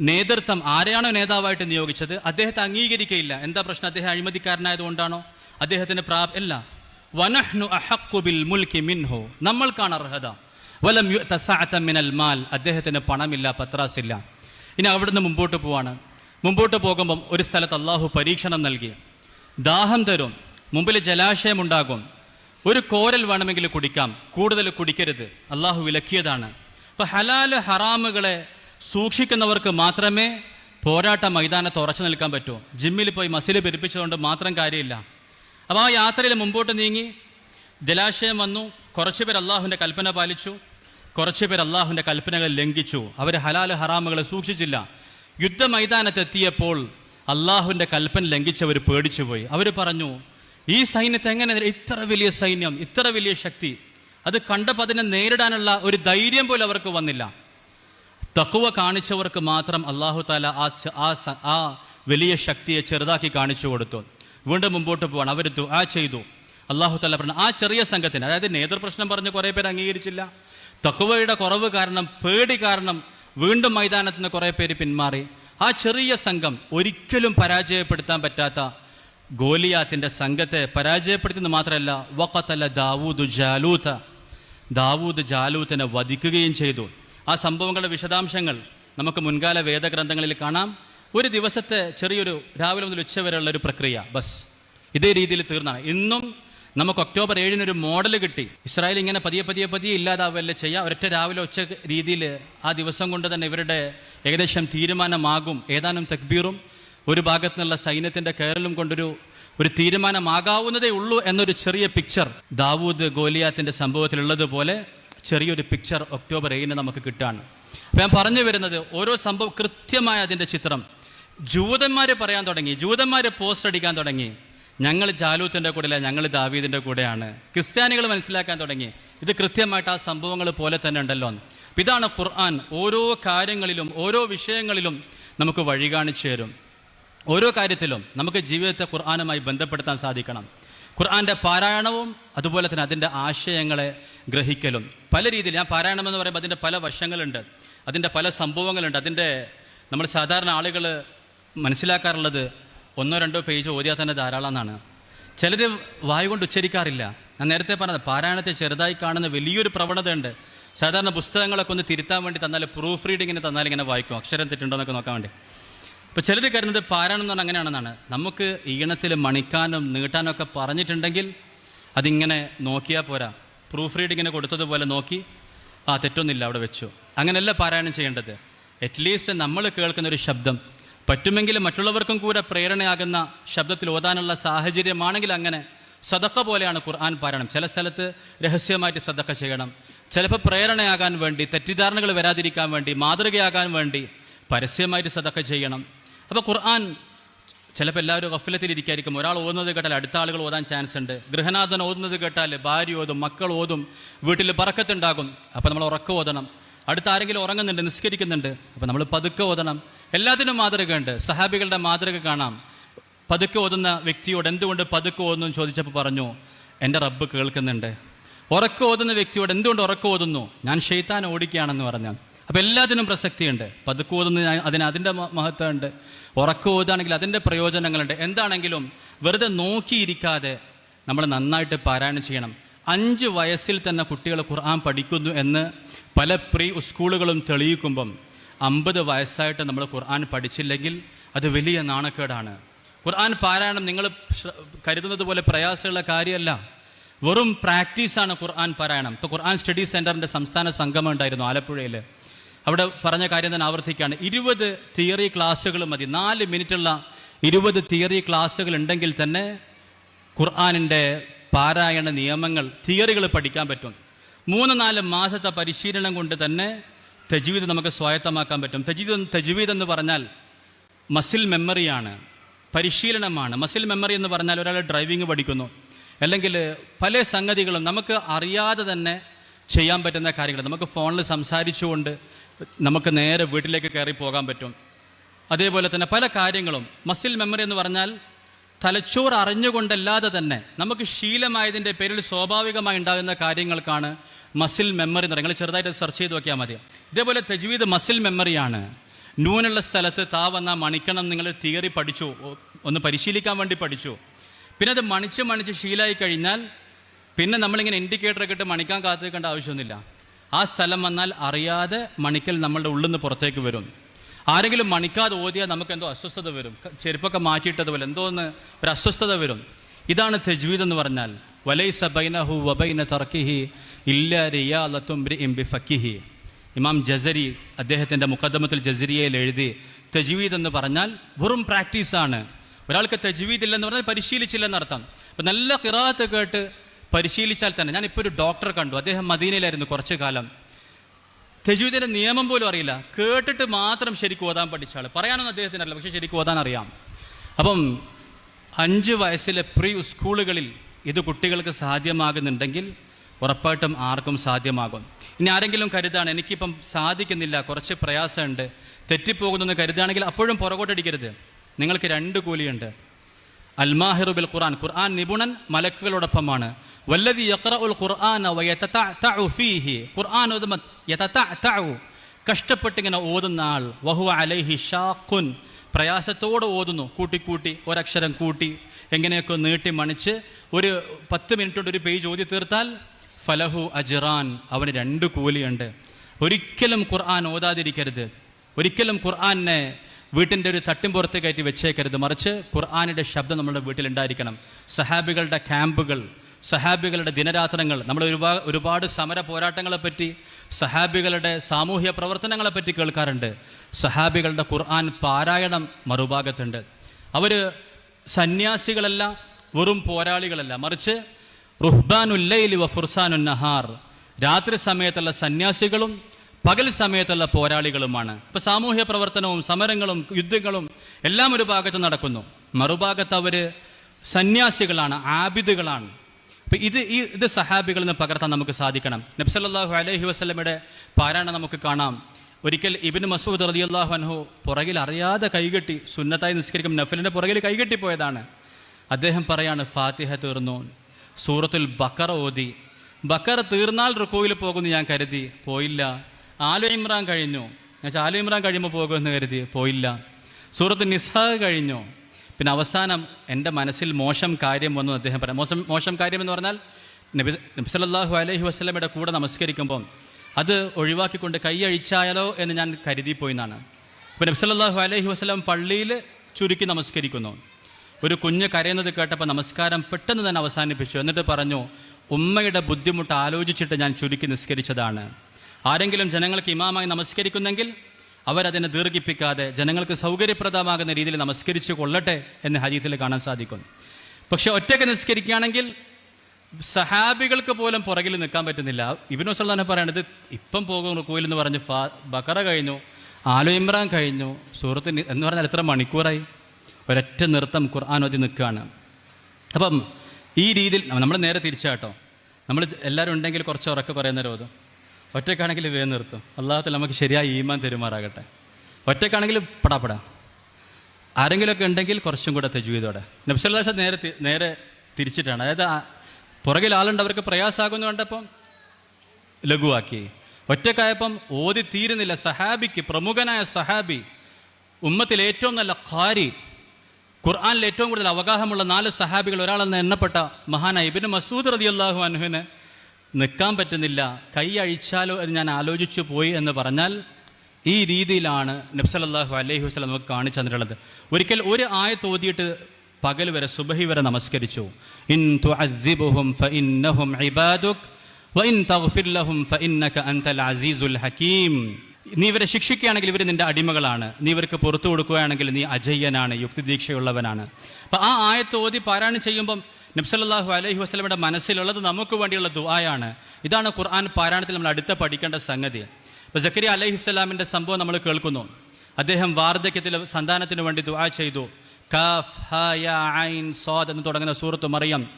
Speaker 1: നേതൃത്വം ആരെയാണോ നേതാവായിട്ട് നിയോഗിച്ചത്? അദ്ദേഹത്തെ അംഗീകരിക്കയില്ല. എന്താ പ്രശ്നം? അദ്ദേഹം അഴിമതിക്കാരനായതുകൊണ്ടാണോ? അദ്ദേഹത്തിന് പ്രാ അല്ല. വനഹ്നു അഹക്കുബിൽ ബിൽ മുൽക്കി മിൻഹു. നമ്മൾക്കാണ് അർഹത. വലം മിനൽ മാൽ. അദ്ദേഹത്തിന് പണമില്ല പത്രാസില്ല. ഇനി അവിടുന്ന് മുമ്പോട്ട് പോവാണ്. മുമ്പോട്ട് പോകുമ്പം ഒരു സ്ഥലത്ത് അള്ളാഹു പരീക്ഷണം നൽകി. ദാഹം തരും. മുമ്പിൽ ജലാശയം ഉണ്ടാകും ഒരു കോരൽ വേണമെങ്കിൽ കുടിക്കാം. കൂടുതൽ കുടിക്കരുത്. അള്ളാഹു വിലക്കിയതാണ്. അപ്പൊ ഹലാൽ ഹറാമുകളെ സൂക്ഷിക്കുന്നവർക്ക് മാത്രമേ പോരാട്ട മൈതാനത്ത് ഉറച്ചു നിൽക്കാൻ പറ്റൂ. ജിമ്മിൽ പോയി മസിൽ പെരുപ്പിച്ചതുകൊണ്ട് മാത്രം കാര്യമില്ല. അപ്പോൾ ആ യാത്രയിൽ മുമ്പോട്ട് നീങ്ങി ജലാശയം വന്നു. കുറച്ച് പേർ അള്ളാഹുവിന്റെ കൽപ്പന പാലിച്ചു. കുറച്ച് പേർ അള്ളാഹുവിന്റെ കൽപ്പനകൾ ലംഘിച്ചു. അവർ ഹലാൽ ഹറാമുകളെ സൂക്ഷിച്ചില്ല. യുദ്ധ മൈതാനത്തെത്തിയപ്പോൾ അള്ളാഹുവിന്റെ കൽപ്പന ലംഘിച്ചവർ പേടിച്ചുപോയി. അവർ പറഞ്ഞു ഈ സൈന്യത്തെ എങ്ങനെ ഇത്ര വലിയ സൈന്യം ഇത്ര വലിയ ശക്തി. അത് കണ്ടപ്പോൾ അതിനെ നേരിടാനുള്ള ഒരു ധൈര്യം പോലും അവർക്ക് വന്നില്ല. തക്കുവ കാണിച്ചവർക്ക് മാത്രം അള്ളാഹു താല ആ ആ വലിയ ശക്തിയെ ചെറുതാക്കി കാണിച്ചു കൊടുത്തു. വീണ്ടും മുമ്പോട്ട് പോവാണ്. അവർ ആ ചെയ്തു. അള്ളാഹു താല പറഞ്ഞു ആ ചെറിയ സംഘത്തിന് അതായത് നേതൃപ്രശ്നം പറഞ്ഞ് കുറേ പേര് അംഗീകരിച്ചില്ല. തക്കുവയുടെ കുറവ് കാരണം പേടി കാരണം വീണ്ടും മൈതാനത്ത് നിന്ന് കുറേ പേര് പിന്മാറി. ആ ചെറിയ സംഘം ഒരിക്കലും പരാജയപ്പെടുത്താൻ പറ്റാത്ത ഗോലിയാത്തിന്റെ സംഘത്തെ പരാജയപ്പെടുത്തുന്നത് മാത്രമല്ല വക്കത്തല്ല ദാവൂദ് ജാലൂത്ത ദാവൂദ് ജാലൂത്തിനെ വധിക്കുകയും ചെയ്തു. ആ സംഭവങ്ങളുടെ വിശദാംശങ്ങൾ നമുക്ക് മുൻകാല വേദഗ്രന്ഥങ്ങളിൽ കാണാം. ഒരു ദിവസത്തെ ചെറിയൊരു രാവിലെ മുതൽ ഉച്ചവരെയുള്ള ഒരു പ്രക്രിയ ബസ്. ഇതേ രീതിയിൽ തീർന്നാണ്. ഇന്നും നമുക്ക് ഒക്ടോബർ ഏഴിന് ഒരു മോഡൽ കിട്ടി. ഇസ്രായേൽ ഇങ്ങനെ പതിയെ പതിയെ പതിയെ ഇല്ലാതാവല്ലേ ചെയ്യാം? ഒരൊറ്റ രാവിലെ ഉച്ച രീതിയിൽ ആ ദിവസം കൊണ്ട് തന്നെ ഇവരുടെ ഏകദേശം തീരുമാനമാകും. ഏതാനും തക്ബീറും ഒരു ഭാഗത്തു നിന്നുള്ള സൈന്യത്തിന്റെ കയറലും കൊണ്ടൊരു ഒരു തീരുമാനമാകാവുന്നതേ ഉള്ളൂ എന്നൊരു ചെറിയ പിക്ചർ ദാവൂദ് ഗോലിയാത്തിന്റെ സംഭവത്തിലുള്ളതുപോലെ ചെറിയൊരു പിക്ചർ ഒക്ടോബർ ഏഴിന് നമുക്ക് കിട്ടുകയാണ് അപ്പം ഞാൻ പറഞ്ഞു വരുന്നത് ഓരോ സംഭവം കൃത്യമായ അതിന്റെ ചിത്രം. ജൂതന്മാർ പറയാൻ തുടങ്ങി. ജൂതന്മാർ പോസ്റ്റ് അടിക്കാൻ തുടങ്ങി. ഞങ്ങൾ ജാലൂത്തിന്റെ കൂടെയല്ല ഞങ്ങൾ ദാവീദിന്റെ കൂടെയാണ്. ക്രിസ്ത്യാനികൾ മനസ്സിലാക്കാൻ തുടങ്ങി. ഇത് കൃത്യമായിട്ട് ആ സംഭവങ്ങൾ പോലെ തന്നെ ഉണ്ടല്ലോ. ഇതാണ് ഖുർആൻ. ഓരോ കാര്യങ്ങളിലും ഓരോ വിഷയങ്ങളിലും നമുക്ക് വഴി കാണിച്ചു തരും. ഓരോ കാര്യത്തിലും നമുക്ക് ജീവിതത്തെ ഖുർആനുമായി ബന്ധപ്പെടുത്താൻ സാധിക്കണം. ഖുർആന്റെ പാരായണവും അതുപോലെ തന്നെ അതിന്റെ ആശയങ്ങളെ ഗ്രഹിക്കലും. പല രീതിയിൽ ഞാൻ പാരായണം എന്ന് പറയുമ്പോൾ അതിന്റെ പല വശങ്ങളുണ്ട്. അതിന്റെ പല സംഭവങ്ങളുണ്ട്. അതിന്റെ നമ്മൾ സാധാരണ ആളുകൾ മനസ്സിലാക്കാറുള്ളത് ഒന്നോ രണ്ടോ പേജ് ഓതിയാൽ തന്നെ ധാരാളം എന്നാണ് ചിലർ വായു കൊണ്ട് ഉച്ചരിക്കാറില്ല. ഞാൻ നേരത്തെ പറഞ്ഞത് പാരായണത്തെ ചെറുതായി കാണുന്ന വലിയൊരു പ്രവണതയുണ്ട്. സാധാരണ പുസ്തകങ്ങളൊക്കെ ഒന്ന് തിരുത്താൻ വേണ്ടി തന്നാൽ പ്രൂഫ് റീഡിങ്ങിന് തന്നാൽ ഇങ്ങനെ വായിക്കും. അക്ഷരം തെറ്റുണ്ടോ എന്നൊക്കെ നോക്കാൻ വേണ്ടി. ഇപ്പോൾ ചിലർ കരുതുന്നത് പാരായണം എന്ന് പറഞ്ഞാൽ അങ്ങനെയാണെന്നാണ്. നമുക്ക് ഈണത്തിൽ മണിക്കാനും നീട്ടാനും ഒക്കെ പറഞ്ഞിട്ടുണ്ടെങ്കിൽ അതിങ്ങനെ നോക്കിയാൽ പോരാ. പ്രൂഫ് റീഡിങ്ങിന് കൊടുത്തതുപോലെ നോക്കി ആ തെറ്റൊന്നുമില്ല അവിടെ വെച്ചു. അങ്ങനെയല്ല പാരായണം ചെയ്യേണ്ടത്. അറ്റ്ലീസ്റ്റ് നമ്മൾ കേൾക്കുന്ന ഒരു ശബ്ദം. പറ്റുമെങ്കിൽ മറ്റുള്ളവർക്കും കൂടെ പ്രേരണയാകുന്ന ശബ്ദത്തിൽ ഓതാനുള്ള സാഹചര്യമാണെങ്കിൽ അങ്ങനെ സദക്ക പോലെയാണ് ഖുർആൻ പാരായണം. ചില സ്ഥലത്ത് രഹസ്യമായിട്ട് സദക്ക ചെയ്യണം. ചിലപ്പോൾ പ്രേരണയാകാൻ വേണ്ടി തെറ്റിദ്ധാരണകൾ വരാതിരിക്കാൻ വേണ്ടി മാതൃകയാകാൻ വേണ്ടി പരസ്യമായിട്ട് സദക്ക ചെയ്യണം. അപ്പോൾ ഖുർആൻ ചിലപ്പോൾ എല്ലാവരും ഗഫലത്തിലിരിക്കായിരിക്കും. ഒരാൾ ഓതുന്നത് കേട്ടാൽ അടുത്ത ആളുകൾ ഓതാൻ ചാൻസ് ഉണ്ട്. ഗൃഹനാഥൻ ഓതുന്നത് കേട്ടാൽ ഭാര്യ ഓതും മക്കൾ ഓതും വീട്ടിൽ പറക്കത്തുണ്ടാകും അപ്പോൾ നമ്മൾ ഉറക്കം ഓതണം. അടുത്ത ആരെങ്കിലും ഉറങ്ങുന്നുണ്ട് നിസ്കരിക്കുന്നുണ്ട് അപ്പോൾ നമ്മൾ പതുക്കെ ഓതണം. എല്ലാത്തിനും മാതൃകയുണ്ട്. സഹാബികളുടെ മാതൃക കാണാം. പതുക്കെ ഓതുന്ന വ്യക്തിയോട് എന്തുകൊണ്ട് പതുക്കെ ഓതുന്നു ചോദിച്ചപ്പോൾ പറഞ്ഞു എന്റെ റബ്ബ് കേൾക്കുന്നുണ്ട്. ഉറക്കം ഓതുന്ന വ്യക്തിയോട് എന്തുകൊണ്ട് ഉറക്കം ഓതുന്നു? ഞാൻ ഷെയ്ത്താൻ ഓടിക്കുകയാണെന്ന് പറഞ്ഞാൽ അപ്പോൾ എല്ലാത്തിനും പ്രസക്തിയുണ്ട്. പതുക്കൂതെന്ന് അതിന് അതിന്റെ മഹത്വമുണ്ട്. ഉറക്കൂതാണെങ്കിൽ അതിന്റെ പ്രയോജനങ്ങളുണ്ട്. എന്താണെങ്കിലും വെറുതെ നോക്കിയിരിക്കാതെ നമ്മൾ നന്നായിട്ട് പാരായണം ചെയ്യണം. അഞ്ച് വയസ്സിൽ തന്നെ കുട്ടികൾ ഖുർആൻ പഠിക്കുന്നു എന്ന് പല പ്രീ സ്കൂളുകളും തെളിയിക്കുമ്പം അമ്പത് വയസ്സായിട്ട് നമ്മൾ ഖുർആൻ പഠിച്ചില്ലെങ്കിൽ അത് വലിയ നാണക്കേടാണ്. ഖുർആൻ പാരായണം നിങ്ങൾ കരുതുന്നത് പോലെ പ്രയാസമുള്ള കാര്യമല്ല. വെറും പ്രാക്ടീസാണ് ഖുർആൻ പാരായണം. ഇപ്പോൾ ഖുർആൻ സ്റ്റഡി സെന്ററിന്റെ സംസ്ഥാന സംഗമം ഉണ്ടായിരുന്നു ആലപ്പുഴയിൽ അവിടെ പറഞ്ഞ കാര്യം തന്നെ ആവർത്തിക്കുകയാണ്. ഇരുപത് തിയറി ക്ലാസ്സുകൾ മതി. നാല് മിനിറ്റുള്ള ഇരുപത് തിയറി ക്ലാസ്സുകൾ ഉണ്ടെങ്കിൽ തന്നെ ഖുർആാനിന്റെ പാരായണ നിയമങ്ങൾ തിയറികൾ പഠിക്കാൻ പറ്റും. മൂന്ന് നാല് മാസത്തെ പരിശീലനം കൊണ്ട് തന്നെ തജ്വീദ് നമുക്ക് സ്വായത്തമാക്കാൻ പറ്റും. തജ്വീദ് തജ്വീദ് എന്ന് പറഞ്ഞാൽ മസിൽ മെമ്മറിയാണ് പരിശീലനമാണ്. മസിൽ മെമ്മറി എന്ന് പറഞ്ഞാൽ ഒരാൾ ഡ്രൈവിംഗ് പഠിക്കുന്നു. അല്ലെങ്കിൽ പല സംഗതികളും നമുക്ക് അറിയാതെ തന്നെ ചെയ്യാൻ പറ്റുന്ന കാര്യങ്ങൾ. നമുക്ക് ഫോണിൽ സംസാരിച്ചുകൊണ്ട് നമുക്ക് നേരെ വീട്ടിലേക്ക് കയറി പോകാൻ പറ്റും. അതേപോലെ തന്നെ പല കാര്യങ്ങളും. മസിൽ മെമ്മറി എന്ന് പറഞ്ഞാൽ തലച്ചോർ അറിഞ്ഞുകൊണ്ടല്ലാതെ തന്നെ നമുക്ക് ശീലമായതിന്റെ പേരിൽ സ്വാഭാവികമായി ഉണ്ടാകുന്ന കാര്യങ്ങൾക്കാണ് മസിൽ മെമ്മറി എന്ന് പറയുന്നത്. ചെറുതായിട്ട് സെർച്ച് ചെയ്ത് നോക്കിയാൽ മതി. ഇതേപോലെ തജ്വീദ് മസിൽ മെമ്മറിയാണ്. നൂനുള്ള സ്ഥലത്ത് താ വന്ന മണിക്കണം നിങ്ങൾ തിയറി പഠിച്ചു. ഒന്ന് പരിശീലിക്കാൻ വേണ്ടി പഠിച്ചു. പിന്നെ അത് മണിച്ച് മണിച്ച് ശീലമായി കഴിഞ്ഞാൽ പിന്നെ നമ്മളിങ്ങനെ ഇൻഡിക്കേറ്ററൊക്കെ ഇട്ട് മണിക്കാൻ കാത്തു നിൽക്കേണ്ട ആവശ്യമൊന്നുമില്ല. ആ സ്ഥലം വന്നാൽ അറിയാതെ മണിക്കൽ നമ്മളുടെ ഉള്ളിൽ നിന്ന് പുറത്തേക്ക് വരും. ആരെങ്കിലും മണിക്കാതെ ഓതിയാൽ നമുക്ക് എന്തോ അസ്വസ്ഥത വരും. ചെരുപ്പൊക്കെ മാറ്റിയിട്ടതുപോലെ എന്തോ ഒന്ന് ഒരു അസ്വസ്ഥത വരും. ഇതാണ് തെജ്വീദ് എന്ന് പറഞ്ഞാൽ വലൈസ ബൈനഹു വബൈന തർക്കിഹി ഇല്ല റിയാലത്തും ബി ഫക്കിഹി ഇമാം ജസരി അദ്ദേഹത്തിന്റെ മുഖദ്ദമത്തിൽ ജസരിയയിൽ എഴുതി തജ്വീദ് എന്ന് പറഞ്ഞാൽ വെറും പ്രാക്ടീസാണ്. ഒരാൾക്ക് തജ്വീദ് ഇല്ലെന്ന് പറഞ്ഞാൽ പരിശീലിച്ചില്ലെന്നർത്ഥം. അപ്പം നല്ല കിറാത്ത് കേട്ട് പരിശീലിച്ചാൽ തന്നെ. ഞാൻ ഇപ്പോൾ ഒരു ഡോക്ടറെ കണ്ടു. അദ്ദേഹം മദീനയിലായിരുന്നു കുറച്ച് കാലം തെജുവിദിന്റെ നിയമം പോലും അറിയില്ല. കേട്ടിട്ട് മാത്രം ശരിക്കും ഓതാൻ പഠിച്ച പറയാനൊന്നും അദ്ദേഹത്തിന് അറിയില്ല പക്ഷെ ശരിക്കും ഓതാൻ അറിയാം. അപ്പം അഞ്ച് വയസ്സിലെ പ്രീ സ്കൂളുകളിൽ ഇത് കുട്ടികൾക്ക് സാധ്യമാകുന്നുണ്ടെങ്കിൽ ഉറപ്പായിട്ടും ആർക്കും സാധ്യമാകും. ഇനി ആരെങ്കിലും കരുതാണ് എനിക്കിപ്പം സാധിക്കുന്നില്ല കുറച്ച് പ്രയാസമുണ്ട് തെറ്റിപ്പോകുന്നെന്ന് കരുതുകയാണെങ്കിൽ അപ്പോഴും പുറകോട്ടടിക്കരുത്. നിങ്ങൾക്ക് രണ്ട് കൂലിയുണ്ട്. അൽമാഹിറു ബിൽ ഖുർആൻ. ഖുർആൻ നിപുണൻ മലക്കുകളോടൊപ്പമാണ്. വല്ലതി യഖറഉൽ ഖുർആന വയതതഅതഉ ഫീഹി. ഖുർആൻ ഓതുമ്പോൾ കഷ്ടപ്പെട്ടിങ്ങനെ ഓതുന്ന ആൾ. വഹുവ അലൈഹി ഷാഖുൻ. പ്രയാസത്തോടെ ഓതുന്നു. കൂട്ടി കൂട്ടി ഒരക്ഷരം കൂട്ടി എങ്ങനെയൊക്കെ നീട്ടി മണിച്ച് ഒരു പത്ത് മിനിറ്റ് കൊണ്ട് ഒരു പേജ് ഓതി തീർത്താൽ ഫലഹു അജ്റാൻ. അവന് രണ്ട് കൂലിയുണ്ട്. ഒരിക്കലും ഖുർആൻ ഓതാതിരിക്കരുത്. ഒരിക്കലും ഖുർആനെ വീട്ടിന്റെ ഒരു തട്ടിമ്പുറത്ത് കയറ്റി വെച്ചേക്കരുത്. മറിച്ച് ഖുർആാനിന്റെ ശബ്ദം നമ്മുടെ വീട്ടിലുണ്ടായിരിക്കണം. സഹാബികളുടെ ക്യാമ്പുകൾ സഹാബികളുടെ ദിനരാത്രങ്ങൾ നമ്മൾ ഒരുപാട് ഒരുപാട് സമര പോരാട്ടങ്ങളെപ്പറ്റി സഹാബികളുടെ സാമൂഹ്യ പ്രവർത്തനങ്ങളെപ്പറ്റി കേൾക്കാറുണ്ട്. സഹാബികളുടെ ഖുർആൻ പാരായണം മറുഭാഗത്തുണ്ട്. അവർ സന്യാസികളല്ല വെറും പോരാളികളല്ല. മറിച്ച് റുഹ്ബാനുല്ലൈലി വ ഫുർസാനുന്നഹാർ രാത്രി സമയത്തുള്ള സന്യാസികളും പകൽ സമയത്തുള്ള പോരാളികളുമാണ്. ഇപ്പൊ സാമൂഹ്യ പ്രവർത്തനവും സമരങ്ങളും യുദ്ധങ്ങളും എല്ലാം ഒരു ഭാഗത്ത് നടക്കുന്നു. മറുഭാഗത്ത് അവർ സന്യാസികളാണ് ആബിദുകളാണ്. അപ്പം ഇത് ഈ ഇത് സഹാബികളിൽ നിന്ന് പകർത്താൻ നമുക്ക് സാധിക്കണം. നബ്സല്ലാഹു അലഹി വസ്ലമയുടെ പാരായണം നമുക്ക് കാണാം. ഒരിക്കൽ ഇബിൻ മസൂദ് അള്ളാഹു അൻഹു പുറകിൽ അറിയാതെ കൈകെട്ടി സുന്നത്തായി നിസ്കരിക്കും നഫലിന്റെ പുറകിൽ കൈകെട്ടിപ്പോയതാണ്. അദ്ദേഹം പറയാണ് ഫാത്തിഹ തീർന്നു. സൂറത്തുൽ ബക്കറ ഓതി. ബക്കറ തീർന്നാൽ റുക്കോയിൽ പോകുമെന്ന് ഞാൻ കരുതി. പോയില്ല. ആലു ഇമ്രാൻ കഴിഞ്ഞു. എന്നുവെച്ചാൽ ആലു ഇമ്രാൻ കഴിയുമ്പോൾ പോകുമെന്ന് കരുതി? പോയില്ല. സൂറത്ത് നിസാ കഴിഞ്ഞു. പിന്നെ അവസാനം എന്റെ മനസ്സിൽ മോശം കാര്യം വന്നു അദ്ദേഹം പറയാം മോശം മോശം കാര്യം എന്ന് പറഞ്ഞാൽ നബി നബ്സല്ലാഹു അലഹി വസ്ലമയുടെ കൂടെ നമസ്കരിക്കുമ്പം അത് ഒഴിവാക്കിക്കൊണ്ട് കൈ അഴിച്ചായാലോ എന്ന് ഞാൻ കരുതിപ്പോയി എന്നാണ് അപ്പോൾ നബ്സലല്ലാഹു അലഹി വസ്ലം പള്ളിയിൽ ചുരുക്കി നമസ്കരിക്കുന്നു. ഒരു കുഞ്ഞ് കരയുന്നത് കേട്ടപ്പോൾ നമസ്കാരം പെട്ടെന്ന് തന്നെ അവസാനിപ്പിച്ചു. എന്നിട്ട് പറഞ്ഞു ഉമ്മയുടെ ബുദ്ധിമുട്ട് ആലോചിച്ചിട്ട് ഞാൻ ചുരുക്കി നിസ്കരിച്ചതാണ്. ആരെങ്കിലും ജനങ്ങൾക്ക് ഇമാമായി നമസ്കരിക്കുന്നെങ്കിൽ അവരതിനെ ദീർഘിപ്പിക്കാതെ ജനങ്ങൾക്ക് സൗകര്യപ്രദമാകുന്ന രീതിയിൽ നമസ്കരിച്ചു കൊള്ളട്ടെ എന്ന് ഹരീസിൽ കാണാൻ സാധിക്കുന്നു. പക്ഷെ ഒറ്റയ്ക്ക് നിസ്കരിക്കുകയാണെങ്കിൽ സഹാബികൾക്ക് പോലും പുറകിൽ നിൽക്കാൻ പറ്റുന്നില്ല. ഇബിനു സല്ലാനെ പറയണത് ഇപ്പം പോകും റുക്കോയിൽ എന്ന് പറഞ്ഞ് ഫാ ബക്കറ കഴിഞ്ഞു ആലു ഇമ്രാൻ കഴിഞ്ഞു സൂറത്ത് എന്ന് പറഞ്ഞാൽ എത്ര മണിക്കൂറായി? ഒരൊറ്റ നൃത്തം ഖുർആൻ ഒതി നിൽക്കുകയാണ്. അപ്പം ഈ രീതിയിൽ നമ്മൾ നേരെ തിരിച്ചാട്ടോ. നമ്മൾ എല്ലാവരും ഉണ്ടെങ്കിൽ കുറച്ച് ഉറക്കെ പറയുന്ന രോധം ഒറ്റക്കാണെങ്കിൽ വേ നിർത്തും. അള്ളാഹത്തിൽ നമുക്ക് ശരിയായ ഈമാൻ തെരുമാറാകട്ടെ. ഒറ്റക്കാണെങ്കിൽ പടാപ്പടാ ആരെങ്കിലുമൊക്കെ ഉണ്ടെങ്കിൽ കുറച്ചും കൂടെ തെജുവീതോടെ. നബ്സല്ലാസ നേരെ നേരെ തിരിച്ചിട്ടാണ്. അതായത് പുറകിൽ ആളുണ്ട് അവർക്ക് പ്രയാസമാകുന്നു കണ്ടപ്പം ലഘുവാക്കി. ഒറ്റക്കായപ്പം ഓതി തീരുന്നില്ല. സഹാബിക്ക് പ്രമുഖനായ സഹാബി ഉമ്മത്തിൽ ഏറ്റവും നല്ല ഖാരി ഖുർആാനിൽ ഏറ്റവും കൂടുതൽ അവഗാഹമുള്ള നാല് സഹാബികൾ ഒരാളെന്ന് എണ്ണപ്പെട്ട മഹാനായ ഇബിന് മസൂദ് റതി അള്ളാഹു അനുഹിന് നിൽക്കാൻ പറ്റുന്നില്ല. കൈ അഴിച്ചാലോ എന്ന് ഞാൻ ആലോചിച്ചു പോയി എന്ന് പറഞ്ഞാൽ ഈ രീതിയിലാണ് നബ്സലല്ലാഹു അലൈഹി വസ്ലം നമുക്ക് കാണിച്ചു തന്നിട്ടുള്ളത്. ഒരിക്കൽ ഒരു ആയ തോതിയിട്ട് പകൽ വരെ സുബഹി വരെ നമസ്കരിച്ചു. ഇൻ ഫഇന്നഹും ഫഇന്നക അൻതൽ അസീസുൽ ഹകീം. നീ ഇവരെ ശിക്ഷിക്കുകയാണെങ്കിൽ ഇവർ നിന്റെ അടിമകളാണ്. നീ ഇവർക്ക് പുറത്തു കൊടുക്കുകയാണെങ്കിൽ നീ അജയ്യനാണ് യുക്തിദീക്ഷയുള്ളവനാണ്. അപ്പം ആ ആയത്തോതി പാരായണം ചെയ്യുമ്പം നബ്സല്ലാഹു അലഹി വസ്ലമിന്റെ മനസ്സിലുള്ളത് നമുക്ക് വേണ്ടിയുള്ള ദുആയാണ്. ഇതാണ് ഖുർആൻ പാരായണത്തിൽ നമ്മൾ അടുത്ത പഠിക്കേണ്ട സംഗതി. ഇപ്പോൾ ജക്കരിയ അലഹി ഇസ്ലാമിന്റെ സംഭവം നമ്മൾ കേൾക്കുന്നു. അദ്ദേഹം വാർദ്ധക്യത്തിൽ സന്താനത്തിന് വേണ്ടി ദുആ ചെയ്തു. കാഫ് യാ ഐൻ എന്ന് തുടങ്ങുന്ന സൂറത്ത് മറിയം.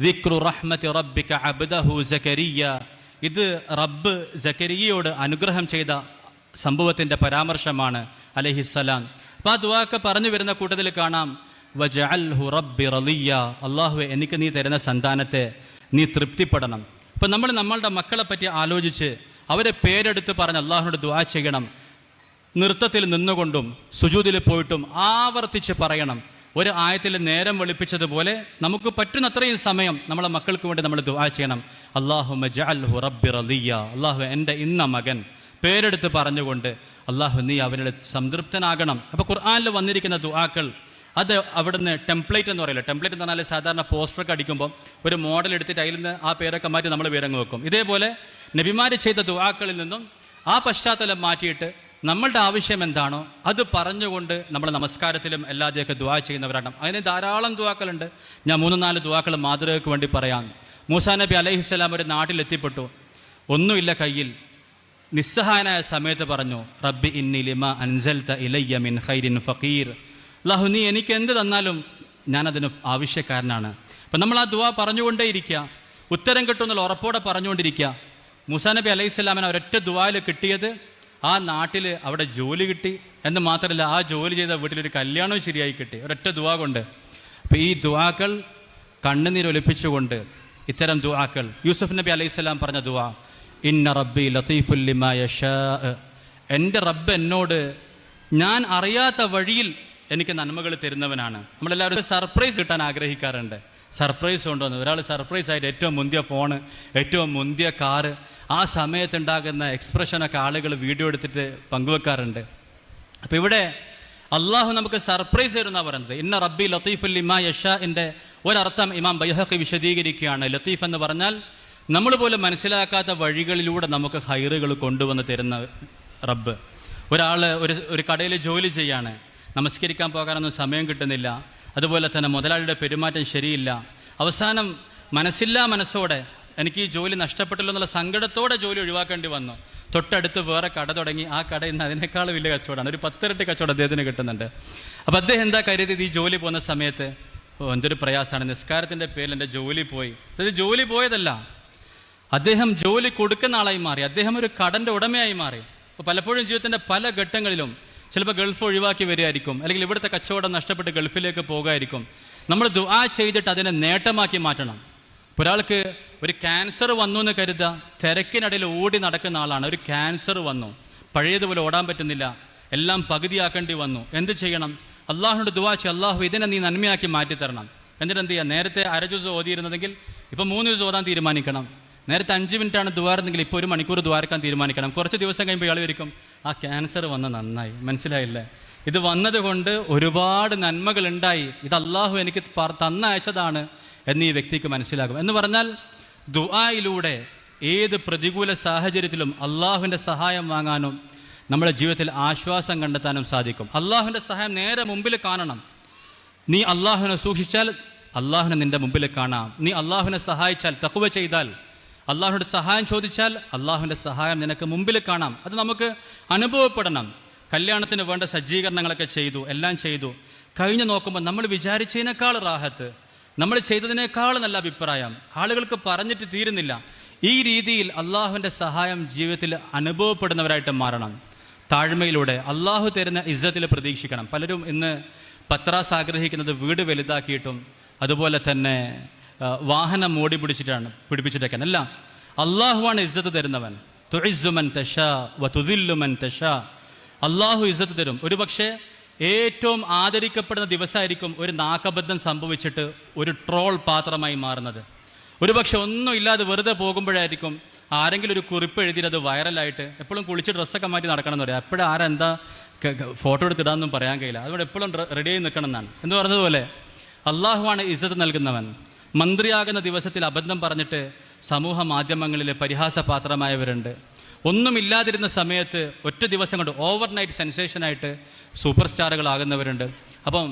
Speaker 1: ദിക്റു റഹ്മത്തി റബ്ബിക അബ്ദഹു ജക്കരിയ ഇത് റബ്ബ് സക്കരിയയോട് അനുഗ്രഹം ചെയ്ത സംഭവത്തിന്റെ പരാമർശമാണ് അലഹിസ്സലാം അപ്പോൾ ആ ദുവാക്ക് പറഞ്ഞു വരുന്ന കൂട്ടത്തിൽ കാണാം. വജഅൽഹു റബ്ബി റളിയ അള്ളാഹുവെ എനിക്ക് നീ തരുന്ന സന്താനത്തെ നീ തൃപ്തിപ്പെടണം. ഇപ്പം നമ്മൾ നമ്മളുടെ മക്കളെ പറ്റി ആലോചിച്ച് അവരെ പേരെടുത്ത് പറഞ്ഞ് അള്ളാഹുനോട് ദുആ ചെയ്യണം. നൃത്തത്തിൽ നിന്നുകൊണ്ടും സുജൂതിൽ പോയിട്ടും ആവർത്തിച്ച് പറയണം. ഒരു ആയത്തിൽ നേരം വെളുപ്പിച്ചതുപോലെ നമുക്ക് പറ്റുന്നത്രയും സമയം നമ്മളെ മക്കൾക്ക് വേണ്ടി നമ്മൾ ദുആ ചെയ്യണം. അള്ളാഹു മജഅൽഹു റബ്ബി റളിയ അള്ളാഹു എന്റെ ഇന്ന മകൻ പേരെടുത്ത് പറഞ്ഞുകൊണ്ട് അള്ളാഹു നീ അവനെ സംതൃപ്തനാകണം. അപ്പോൾ ഖുർആനിൽ വന്നിരിക്കുന്ന ദുആക്കൾ അത് അവിടുന്ന് ടെംപ്ലേറ്റ് എന്ന് പറയില്ല? ടെംപ്ലേറ്റ് എന്ന് പറഞ്ഞാൽ സാധാരണ പോസ്റ്ററൊക്കെ അടിക്കുമ്പോൾ ഒരു മോഡൽ എടുത്തിട്ട് അതിൽ നിന്ന് ആ പേരൊക്കെ മാറ്റി നമ്മൾ പേരങ്ങ് വെക്കും. ഇതേപോലെ നബിമാര് ചെയ്ത ദുവാക്കളിൽ നിന്നും ആ പശ്ചാത്തലം മാറ്റിയിട്ട് നമ്മളുടെ ആവശ്യം എന്താണോ അത് പറഞ്ഞുകൊണ്ട് നമ്മൾ നമസ്കാരത്തിലും എല്ലാതെയൊക്കെ ദുവാ ചെയ്യുന്നവരാണ്. അതിന് ധാരാളം ദുവാക്കളുണ്ട് ഞാൻ മൂന്ന് നാല് ദുവാക്കൾ മാതൃകയ്ക്ക് വേണ്ടി പറയാം. മൂസാ നബി അലൈഹിസ്സലാം ഒരു നാട്ടിലെത്തിപ്പെട്ടു. ഒന്നുമില്ല കയ്യിൽ. നിസ്സഹായനായ സമയത്ത് പറഞ്ഞു റബ്ബി ഇന്നി ലിമ അൻസൽത ഇലയ്യ മിൻ ഖൈരിൻ ഫഖീർ. അല്ലാഹു നീ എനിക്ക് എന്ത് തന്നാലും ഞാനതിന് ആവശ്യക്കാരനാണ്. അപ്പം നമ്മൾ ആ ദുആ പറഞ്ഞുകൊണ്ടേയിരിക്കുക. ഉത്തരം കിട്ടുമെന്നുള്ള ഉറപ്പോടെ പറഞ്ഞുകൊണ്ടിരിക്കുക. മുസാ നബി അലൈഹി സ്വലാമിന് ഒരൊറ്റ ദുവായിൽ കിട്ടിയത് ആ നാട്ടിൽ അവിടെ ജോലി കിട്ടി. എന്ന് മാത്രമല്ല ആ ജോലി ചെയ്ത വീട്ടിലൊരു കല്യാണവും ശരിയായി കിട്ടി. ഒരൊറ്റ ദുവാ കൊണ്ട്. അപ്പം ഈ ദുവാക്കൾ കണ്ണുനീരൊലിപ്പിച്ചുകൊണ്ട് ഇത്തരം ദുവാക്കൾ. യൂസുഫ് നബി അലൈഹി സ്വലാം പറഞ്ഞ ദുവാ ഇന്ന റബ്ബി ലത്തീഫുല്ലിമായ എന്റെ റബ്ബ് എന്നോട് ഞാൻ അറിയാത്ത വഴിയിൽ എനിക്ക് നന്മകൾ തരുന്നവനാണ്. നമ്മളെല്ലാവരും സർപ്രൈസ് കിട്ടാൻ ആഗ്രഹിക്കാറുണ്ട്. സർപ്രൈസ് കൊണ്ടുവന്നു. ഒരാൾ സർപ്രൈസ് ആയിട്ട് ഏറ്റവും മുന്തിയ ഫോണ് ഏറ്റവും മുന്തിയ കാറ് ആ സമയത്തുണ്ടാകുന്ന എക്സ്പ്രഷനൊക്കെ ആളുകൾ വീഡിയോ എടുത്തിട്ട് പങ്കുവെക്കാറുണ്ട്. അപ്പോൾ ഇവിടെ അള്ളാഹു നമുക്ക് സർപ്രൈസ് തരുന്ന പറയുന്നത്. ഇന്ന റബ്ബി ലത്തീഫുൽ ഇമാ യഷാന്റെ ഒരർത്ഥം ഇമാം ബൈഹക്ക് വിശദീകരിക്കുകയാണ്. ലത്തീഫ് എന്ന് പറഞ്ഞാൽ നമ്മൾ പോലും മനസ്സിലാക്കാത്ത വഴികളിലൂടെ നമുക്ക് ഹൈറുകൾ കൊണ്ടുവന്ന് തരുന്ന റബ്ബ്. ഒരാൾ ഒരു ഒരു കടയിൽ ജോലി ചെയ്യാണ്. നമസ്കരിക്കാൻ പോകാനൊന്നും സമയം കിട്ടുന്നില്ല. അതുപോലെ തന്നെ മുതലാളിയുടെ പെരുമാറ്റം ശരിയില്ല. അവസാനം മനസ്സില്ലാ മനസ്സോടെ എനിക്ക് ഈ ജോലി നഷ്ടപ്പെട്ടല്ലോ എന്നുള്ള സങ്കടത്തോടെ ജോലി ഒഴിവാക്കേണ്ടി വന്നു. തൊട്ടടുത്ത് വേറെ കട തുടങ്ങി. ആ കട ഇന്ന് അതിനേക്കാൾ വലിയ കച്ചവടമാണ്. ഒരു പത്തിരട്ടി കച്ചവടം അദ്ദേഹത്തിന് കിട്ടുന്നുണ്ട്. അപ്പോൾ അദ്ദേഹം എന്താ കരുതിയത് ഈ ജോലി പോകുന്ന സമയത്ത്? എന്തൊരു പ്രയാസമാണ്. നിസ്കാരത്തിന്റെ പേരിൽ എന്റെ ജോലി പോയി. അതായത് ജോലി പോയതല്ല. അദ്ദേഹം ജോലി കൊടുക്കുന്ന ആളായി മാറി. അദ്ദേഹം ഒരു കടന്റെ ഉടമയായി മാറി. അപ്പോൾ പലപ്പോഴും ജീവിതത്തിന്റെ പല ഘട്ടങ്ങളിലും ചിലപ്പോൾ ഗൾഫ് ഒഴിവാക്കി വരികയായിരിക്കും. അല്ലെങ്കിൽ ഇവിടുത്തെ കച്ചവടം നഷ്ടപ്പെട്ട് ഗൾഫിലേക്ക് പോകായിരിക്കും. നമ്മൾ ദുആ ചെയ്തിട്ട് അതിനെ നേട്ടമാക്കി മാറ്റണം. ഒരാൾക്ക് ഒരു ക്യാൻസർ വന്നു എന്ന് കരുതുക തിരക്കിനിടയിൽ ഓടി നടക്കുന്ന ആളാണ്. ഒരു ക്യാൻസർ വന്നു. പഴയതുപോലെ ഓടാൻ പറ്റുന്നില്ല. എല്ലാം പകുതിയാക്കേണ്ടി വന്നു. എന്ത് ചെയ്യണം? അള്ളാഹുനോട് ദുവാ ചെയ്യും. അള്ളാഹു ഇതിനെ നീ നന്മയാക്കി മാറ്റി തരണം എന്നിട്ട് എന്ത് ചെയ്യുക നേരത്തെ അര ദിവസം ഓതിയിരുന്നതെങ്കിൽ ഇപ്പം മൂന്ന് ദിവസം ഓതാൻ തീരുമാനിക്കണം. നേരത്തെ അഞ്ച് മിനിറ്റാണ് ദ്വാരെന്നെങ്കിൽ ഇപ്പോൾ ഒരു മണിക്കൂർ ദ്വാരക്കാൻ തീരുമാനിക്കണം. കുറച്ച് ദിവസം കഴിയുമ്പോൾ ഇയാൾ വരിക്കും ആ ക്യാൻസർ വന്ന നന്നായി. മനസ്സിലായില്ലേ? ഇത് വന്നതുകൊണ്ട് ഒരുപാട് നന്മകൾ ഉണ്ടായി ഇത് അള്ളാഹു എനിക്ക് തന്നയച്ചതാണ് എന്ന് ഈ വ്യക്തിക്ക് മനസ്സിലാകും. എന്ന് പറഞ്ഞാൽ ദുആയിലൂടെ ഏത് പ്രതികൂല സാഹചര്യത്തിലും അള്ളാഹുവിന്റെ സഹായം വാങ്ങാനും നമ്മുടെ ജീവിതത്തിൽ ആശ്വാസം കണ്ടെത്താനും സാധിക്കും. അള്ളാഹുവിന്റെ സഹായം നേരെ മുമ്പിൽ കാണണം. നീ അള്ളാഹുവിനെ സൂക്ഷിച്ചാൽ അള്ളാഹുവിനെ നിന്റെ മുമ്പിൽ കാണാം. നീ അള്ളാഹുവിനെ സഹായിച്ചാൽ തക്കുവ ചെയ്താൽ അള്ളാഹുവിന്റെ സഹായം ചോദിച്ചാൽ അള്ളാഹുവിന്റെ സഹായം നിനക്ക് മുമ്പിൽ കാണാം. അത് നമുക്ക് അനുഭവപ്പെടണം. കല്യാണത്തിന് വേണ്ട സജ്ജീകരണങ്ങളൊക്കെ ചെയ്തു എല്ലാം ചെയ്തു. കഴിഞ്ഞു നോക്കുമ്പോൾ നമ്മൾ വിചാരിച്ചതിനേക്കാൾ റാഹത്ത് നമ്മൾ ചെയ്തതിനേക്കാൾ നല്ല അഭിപ്രായം. ആളുകൾക്ക് പറഞ്ഞിട്ട് തീരുന്നില്ല. ഈ രീതിയിൽ അള്ളാഹുവിന്റെ സഹായം ജീവിതത്തിൽ അനുഭവപ്പെടുന്നവരായിട്ട് മാറണം. താഴ്മയിലൂടെ അള്ളാഹു തരുന്ന ഇസ്സത്തിൽ പ്രതീക്ഷിക്കണം. പലരും ഇന്ന് പത്രാസ് ആഗ്രഹിക്കുന്നത് വീട് വലുതാക്കിയിട്ടും അതുപോലെ തന്നെ വാഹനം മോടി പിടിച്ചിട്ടാണ് പിടിപ്പിച്ചിട്ടൊക്കെ അല്ല അള്ളാഹുവാണ് ഇസ്സത്ത് തരുന്നവൻ. തുഴിസുമൻ തശാ വ തുദില്ലുമൻ തശാ. അള്ളാഹു ഇസ്സത്ത് തരും. ഒരു പക്ഷേ ഏറ്റവും ആദരിക്കപ്പെടുന്ന ദിവസമായിരിക്കും ഒരു നാക്കബദ്ധം സംഭവിച്ചിട്ട് ഒരു ട്രോൾ പാത്രമായി മാറുന്നത്. ഒരുപക്ഷെ ഒന്നും ഇല്ലാതെ വെറുതെ പോകുമ്പോഴായിരിക്കും ആരെങ്കിലും ഒരു കുറിപ്പ് എഴുതിയിട്ട് അത് വൈറലായിട്ട് എപ്പോഴും കുളിച്ച് ഡ്രസ്സൊക്കെ മാറ്റി നടക്കണം എന്ന് പറയാം. എപ്പോഴും ആരെന്താ ഫോട്ടോ എടുത്തിടാനൊന്നും പറയാൻ കഴിയില്ല. അതുകൊണ്ട് എപ്പോഴും റെഡി ആയി നിൽക്കണം എന്നാണ്. എന്ന് പറഞ്ഞതുപോലെ അള്ളാഹുവാണ് ഇസ്സത്ത് നൽകുന്നവൻ. മന്ത്രിയാകുന്ന ദിവസത്തിൽ അബദ്ധം പറഞ്ഞിട്ട് സമൂഹ മാധ്യമങ്ങളിൽ പരിഹാസപാത്രമായവരുണ്ട് ഒന്നുമില്ലാതിരുന്ന സമയത്ത് ഒറ്റ ദിവസം കൊണ്ട് ഓവർനൈറ്റ് സെൻസേഷനായിട്ട് സൂപ്പർ സ്റ്റാറുകളാകുന്നവരുണ്ട് അപ്പം